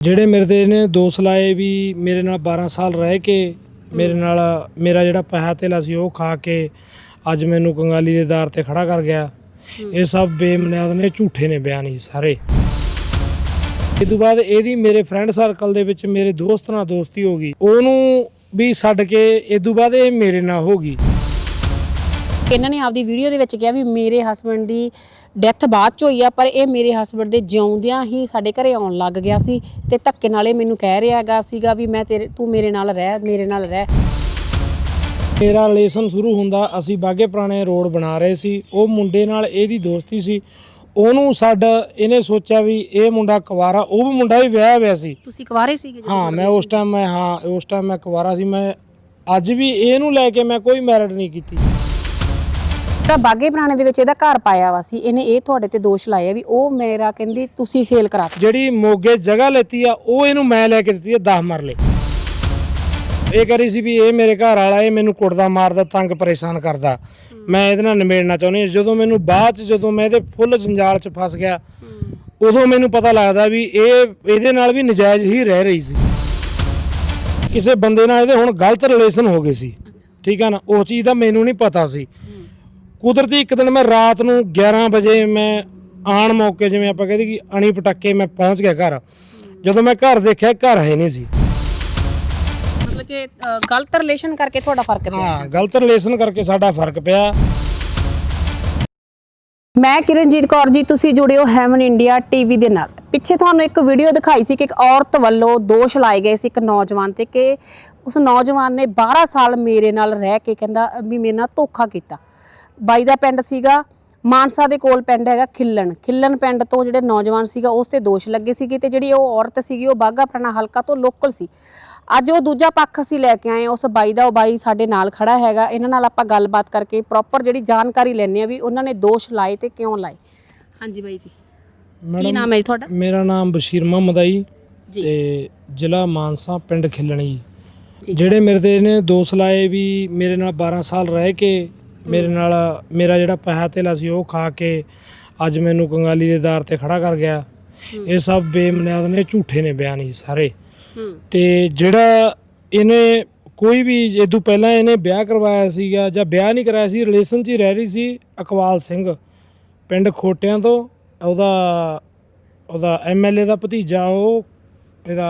ਜਿਹੜੇ ਮੇਰੇ ਤੇ ਇਹਨੇ ਦੋਸ਼ ਲਾਏ ਵੀ ਮੇਰੇ ਨਾਲ 12 ਸਾਲ ਰਹਿ ਕੇ ਮੇਰੇ ਨਾਲ ਮੇਰਾ ਜਿਹੜਾ ਪੈਸਾ ਧੇਲਾ ਸੀ ਉਹ ਖਾ ਕੇ ਅੱਜ ਮੈਨੂੰ ਕੰਗਾਲੀ ਦੇ ਦਾਰ ਤੇ ਖੜਾ ਕਰ ਗਿਆ। ਇਹ ਸਭ ਬੇਬੁਨਿਆਦ ਨੇ ਝੂਠੇ ਨੇ ਬਿਆਨ ਹੀ ਸਾਰੇ। ਇਸ ਤੋਂ ਬਾਅਦ ਇਹਦੀ ਮੇਰੇ ਫਰੈਂਡ ਸਰਕਲ ਦੇ ਵਿੱਚ ਮੇਰੇ ਦੋਸਤ ਨਾਲ ਦੋਸਤੀ ਹੋ ਗਈ। ਉਹਨੂੰ ਵੀ ਛੱਡ ਕੇ ਇਸ ਤੋਂ ਬਾਅਦ ਇਹ ਮੇਰੇ ਨਾਲ ਹੋ ਗਈ। ਇਹਨਾਂ ਨੇ ਆਪਦੀ ਵੀਡੀਓ ਦੇ ਵਿੱਚ ਕਿਹਾ ਵੀ ਮੇਰੇ ਹਸਬੰਡ ਦੀ ਡੈਥ ਬਾਅਦ ਚ ਹੋਈ ਆ ਪਰ ਇਹ ਮੇਰੇ ਹਸਬੰਡ ਦੇ ਜਿਉਂਦਿਆਂ ਹੀ ਸਾਡੇ ਘਰੇ ਆਉਣ ਲੱਗ ਗਿਆ ਸੀ ਤੇ ਧੱਕੇ ਨਾਲ ਇਹ ਮੈਨੂੰ ਕਹਿ ਰਿਹਾ ਹੈਗਾ ਸੀਗਾ ਵੀ ਮੈਂ ਤੇਰੇ ਤੂੰ ਮੇਰੇ ਨਾਲ ਰਹਿ ਮੇਰੇ ਨਾਲ ਰਹਿ। ਮੇਰਾ ਰਿਲੇਸ਼ਨ ਸ਼ੁਰੂ ਹੁੰਦਾ ਅਸੀਂ ਬਾਗੇ ਪੁਰਾਣੇ ਰੋਡ ਬਣਾ ਰਹੇ ਸੀ ਉਹ ਮੁੰਡੇ ਨਾਲ ਇਹਦੀ ਦੋਸਤੀ ਸੀ ਉਹਨੂੰ ਛੱਡ ਇਹਨੇ ਸੋਚਿਆ ਵੀ ਇਹ ਮੁੰਡਾ ਕੁਵਾਰਾ ਉਹ ਵੀ ਮੁੰਡਾ ਵੀ ਵਿਆਹਿਆ ਹੋਇਆ ਸੀ। ਤੁਸੀਂ ਕੁਵਾਰੇ ਸੀਗੇ ਹਾਂ ਮੈਂ ਉਸ ਟਾਈਮ ਮੈਂ ਹਾਂ ਉਸ ਟਾਈਮ ਮੈਂ ਕੁਵਾਰਾ ਸੀ ਮੈਂ ਅੱਜ ਵੀ ਇਹਨੂੰ ਲੈ ਕੇ ਮੈਂ ਕੋਈ ਮੈਰਿਟ ਨਹੀਂ ਕੀਤੀ। ਤਾਂ ਬਾਗੇ ਪੁਰਾਣੇ ਦੇ ਵਿੱਚ ਇਹਦਾ ਘਰ ਪਾਇਆ ਵਾ ਸੀ, ਇਹਨੇ ਇਹ ਤੁਹਾਡੇ ਤੇ ਦੋਸ਼ ਲਾਇਆ ਵੀ ਉਹ ਮੇਰਾ ਕਹਿੰਦੀ ਤੁਸੀਂ ਸੇਲ ਕਰਾ ਜਿਹੜੀ ਮੋਗੇ ਜਗ੍ਹਾ ਲੈਤੀ ਆ, ਉਹ ਇਹਨੂੰ ਮੈਂ ਲੈ ਕੇ ਦਿੱਤੀ ਆ 10 ਮਰਲੇ। ਇਹ ਕਰੀ ਸੀ ਵੀ ਇਹ ਮੇਰੇ ਘਰ ਵਾਲਾ, ਇਹ ਮੈਨੂੰ ਕੁੱਟਦਾ, ਮਾਰਦਾ, ਤੰਗ ਪਰੇਸ਼ਾਨ ਕਰਦਾ। ਮੈਂ ਇਹਦੇ ਨਾਲ ਨਿਬੇੜਨਾ ਚਾਹੁੰਦੀ ਹਾਂ। ਜਦੋਂ ਮੈਨੂੰ ਬਾਅਦ ਚ ਜਦੋਂ ਮੈਂ ਇਹਦੇ ਫੁੱਲ ਜੰਜਾਲ ਚ ਫਸ ਗਿਆ, ਉਦੋਂ ਮੈਨੂੰ ਪਤਾ ਲੱਗਦਾ ਵੀ ਇਹ, ਇਹਦੇ ਨਾਲ ਵੀ ਨਜਾਇਜ਼ ਹੀ ਰਹਿ ਰਹੀ ਸੀ। ਕਿਸੇ ਬੰਦੇ ਨਾਲ ਇਹਦੇ ਹੁਣ ਗਲਤ ਰਿਲੇਸ਼ਨ ਹੋ ਗਏ ਸੀ। ਠੀਕ ਆ ਨਾ? ਉਸ ਚੀਜ਼ ਦਾ ਮੈਨੂੰ ਨਹੀਂ ਪਤਾ ਸੀ। ਕੁਦਰਤੀ ਇੱਕ ਦਿਨ ਮੈਂ ਰਾਤ ਨੂੰ 11 ਵਜੇ ਮੈਂ ਆਣ ਮੌਕੇ ਜਿਵੇਂ ਆਪਾਂ ਕਹਿੰਦੇ ਕਿ ਅਣੀ ਪਟੱਕੇ ਮੈਂ ਪਹੁੰਚ ਗਿਆ ਘਰ। ਜਦੋਂ ਮੈਂ ਘਰ ਦੇਖਿਆ ਘਰ ਹੈ ਨਹੀਂ ਸੀ। ਮਤਲਬ ਕਿ ਅ, ਗਲਤ ਰਿਲੇਸ਼ਨ ਕਰਕੇ ਤੁਹਾਡਾ ਫ਼ਰਕ ਪਿਆ। ਹਾਂ ਗਲਤ ਰਿਲੇਸ਼ਨ ਕਰਕੇ ਸਾਡਾ ਫ਼ਰਕ ਪਿਆ। ਮੈਂ ਕਿਰਨਜੀਤ ਕੌਰ ਜੀ ਤੁਸੀਂ ਜੁੜੇ ਹੋ ਹੈਵਨ ਇੰਡੀਆ ਟੀਵੀ ਦੇ ਨਾਲ। ਪਿੱਛੇ ਤੁਹਾਨੂੰ ਇੱਕ ਵੀਡੀਓ ਦਿਖਾਈ ਸੀ ਕਿ ਇੱਕ ਔਰਤ ਵੱਲੋਂ ਦੋਸ਼ ਲਾਏ ਗਏ ਸੀ ਇੱਕ ਨੌਜਵਾਨ ਤੇ ਕਿ ਉਸ ਨੌਜਵਾਨ ਨੇ 12 ਸਾਲ ਮੇਰੇ ਨਾਲ ਰਹਿ ਕੇ ਕਹਿੰਦਾ ਵੀ ਮੇਰੇ ਨਾਲ ਧੋਖਾ ਕੀਤਾ। ਬਾਈ ਦਾ ਪਿੰਡ ਸੀਗਾ ਮਾਨਸਾ ਦੇ ਕੋਲ ਪਿੰਡ ਹੈਗਾ ਖਿੱਲਣ। ਖਿੱਲਣ ਪਿੰਡ ਤੋਂ ਜਿਹੜੇ ਨੌਜਵਾਨ ਸੀਗਾ ਉਸ ਤੇ ਦੋਸ਼ ਲੱਗੇ ਸੀਗੇ ਤੇ ਜਿਹੜੀ ਉਹ ਔਰਤ ਸੀਗੀ ਉਹ ਬਾਗਾ ਪੁਰਾਣਾ ਹਲਕਾ ਤੋਂ ਲੋਕਲ ਸੀ। ਅੱਜ ਉਹ ਦੂਜਾ ਪੱਖ ਅਸੀਂ ਲੈ ਕੇ ਆਏ। ਉਸ ਬਾਈ ਦਾ ਉਹ ਬਾਈ ਸਾਡੇ ਨਾਲ ਖੜਾ ਹੈਗਾ। ਇਹਨਾਂ ਨਾਲ ਆਪਾਂ ਗੱਲਬਾਤ ਕਰਕੇ ਪ੍ਰੋਪਰ ਜਿਹੜੀ ਜਾਣਕਾਰੀ ਲੈਣੇ ਆ ਵੀ ਉਹਨਾਂ ਨੇ ਦੋਸ਼ ਲਾਏ ਤੇ ਕਿਉਂ ਲਾਏ। ਹਾਂਜੀ ਬਾਈ ਜੀ। ਕੀ ਨਾਮ ਹੈ ਜੀ ਤੁਹਾਡਾ? ਮੇਰਾ ਨਾਮ ਬਸ਼ੀਰ ਮੁਹੰਮਦ ਆ ਜੀ ਜੀ। ਤੇ ਜ਼ਿਲ੍ਹਾ ਮਾਨਸਾ ਪਿੰਡ ਖਿਲਣੀ ਜਿਹੜੇ ਮੇਰੇ ਤੇ ਇਹਨੇ ਦੋਸ਼ ਲਾਏ ਵੀ ਮੇਰੇ ਨਾਲ 12 ਸਾਲ ਰਹਿ ਕੇ ਮੇਰੇ ਨਾਲ ਮੇਰਾ ਜਿਹੜਾ ਪੈਸਾ ਧੇਲਾ ਸੀ ਉਹ ਖਾ ਕੇ ਅੱਜ ਮੈਨੂੰ ਕੰਗਾਲੀ ਦੇ ਦਾਰ ਤੇ ਖੜਾ ਕਰ ਗਿਆ। ਇਹ ਸਭ ਬੇਬੁਨਿਆਦ ਨੇ ਝੂਠੇ ਨੇ ਬਿਆਨ ਹੀ ਸਾਰੇ। ਤੇ ਜਿਹੜਾ ਇਹਨੇ ਕੋਈ ਵੀ ਤੋਂ ਪਹਿਲਾਂ ਇਹਨੇ ਵਿਆਹ ਕਰਵਾਇਆ ਸੀਗਾ ਜਾਂ ਵਿਆਹ ਨਹੀਂ ਕਰਾਇਆ ਸੀ ਰਿਲੇਸ਼ਨ 'ਚ ਹੀ ਰਹਿ ਰਹੀ ਸੀ ਅਕਵਾਲ ਸਿੰਘ ਪਿੰਡ ਖੋਟਿਆਂ ਤੋਂ। ਉਹਦਾ ਉਹਦਾ ਐਮਐਲਏ ਦਾ ਭਤੀਜਾ ਉਹ ਇਹਦਾ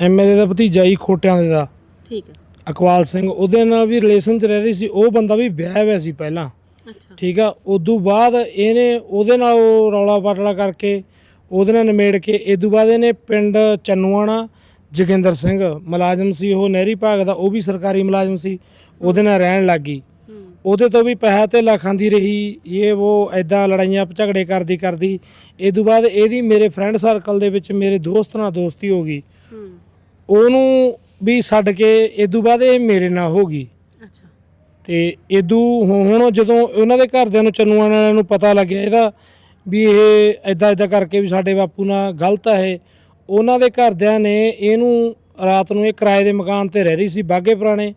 ਐਮਐਲਏ ਦਾ ਭਤੀਜਾ ਹੀ ਖੋਟਿਆਂ ਦੇ ਦਾ। ਠੀਕ ਹੈ। ਅਕਵਾਲ ਸਿੰਘ ਉਹਦੇ ਨਾਲ ਵੀ ਰਿਲੇਸ਼ਨ 'ਚ ਰਹਿ ਰਹੀ ਸੀ ਉਹ ਬੰਦਾ ਵੀ ਵਿਆਹਿਆ ਹੋਇਆ ਸੀ ਪਹਿਲਾਂ। ਅੱਛਾ। ਠੀਕ ਆ ਉਦੋਂ ਬਾਅਦ ਇਹਨੇ ਉਹਦੇ ਨਾਲ ਉਹ ਰੌਲਾ ਪਾਟਲਾ ਕਰਕੇ ਉਹਦੇ ਨਾਲ ਨਿਮੇੜ ਕੇ ਇਦੋਂ ਬਾਅਦ ਇਹਨੇ ਪਿੰਡ ਚੰਨੂਆਣਾ ਜੋਗਿੰਦਰ ਸਿੰਘ ਮੁਲਾਜ਼ਮ ਸੀ ਉਹ ਨਹਿਰੀ ਭਾਗ ਦਾ ਉਹ ਵੀ ਸਰਕਾਰੀ ਮੁਲਾਜ਼ਮ ਸੀ ਉਹਦੇ ਨਾਲ ਰਹਿਣ ਲੱਗੀ ਹੂੰ। ਉਹਦੇ ਤੋਂ ਵੀ ਪੈਸਾ ਤੇ ਖਾਂਦੀ ਰਹੀ ਇਹ ਉਹ ਐਦਾਂ ਲੜਾਈਆਂ ਝਗੜੇ ਕਰਦੀ ਕਰਦੀ ਇਦੋਂ ਬਾਅਦ ਇਹਦੀ ਮੇਰੇ ਫਰੈਂਡ ਸਰਕਲ ਦੇ ਵਿੱਚ ਮੇਰੇ ਦੋਸਤ ਨਾਲ ਦੋਸਤੀ ਹੋ ਗਈ। ਉਹਨੂੰ ਵੀ ਛੱਡ ਕੇ ਇਦੋਂ ਬਾਅਦ ਇਹ ਮੇਰੇ ਨਾਲ ਹੋ ਗਈ। ਅੱਛਾ। ਤੇ ਇਦੂ ਹੁਣ ਜਦੋਂ ਉਹਨਾਂ ਦੇ ਘਰਦਿਆਂ ਨੂੰ ਚੰਨੂਆਂ ਵਾਲਿਆਂ ਨੂੰ ਪਤਾ ਲੱਗਿਆ ਇਹਦਾ ਵੀ ਇਹ ਐਦਾਂ ਐਦਾਂ ਕਰਕੇ ਵੀ ਸਾਡੇ ਬਾਪੂ ਨਾਲ ਗਲਤ ਹੈ ਉਹਨਾਂ ਦੇ ਘਰਦਿਆਂ ਨੇ ਇਹਨੂੰ ਰਾਤ ਨੂੰ ਇਹ ਕਿਰਾਏ ਦੇ ਮਕਾਨ ਤੇ ਰਹਿ ਰਹੀ ਸੀ ਬਾਗੇ ਪੁਰਾਣੇ।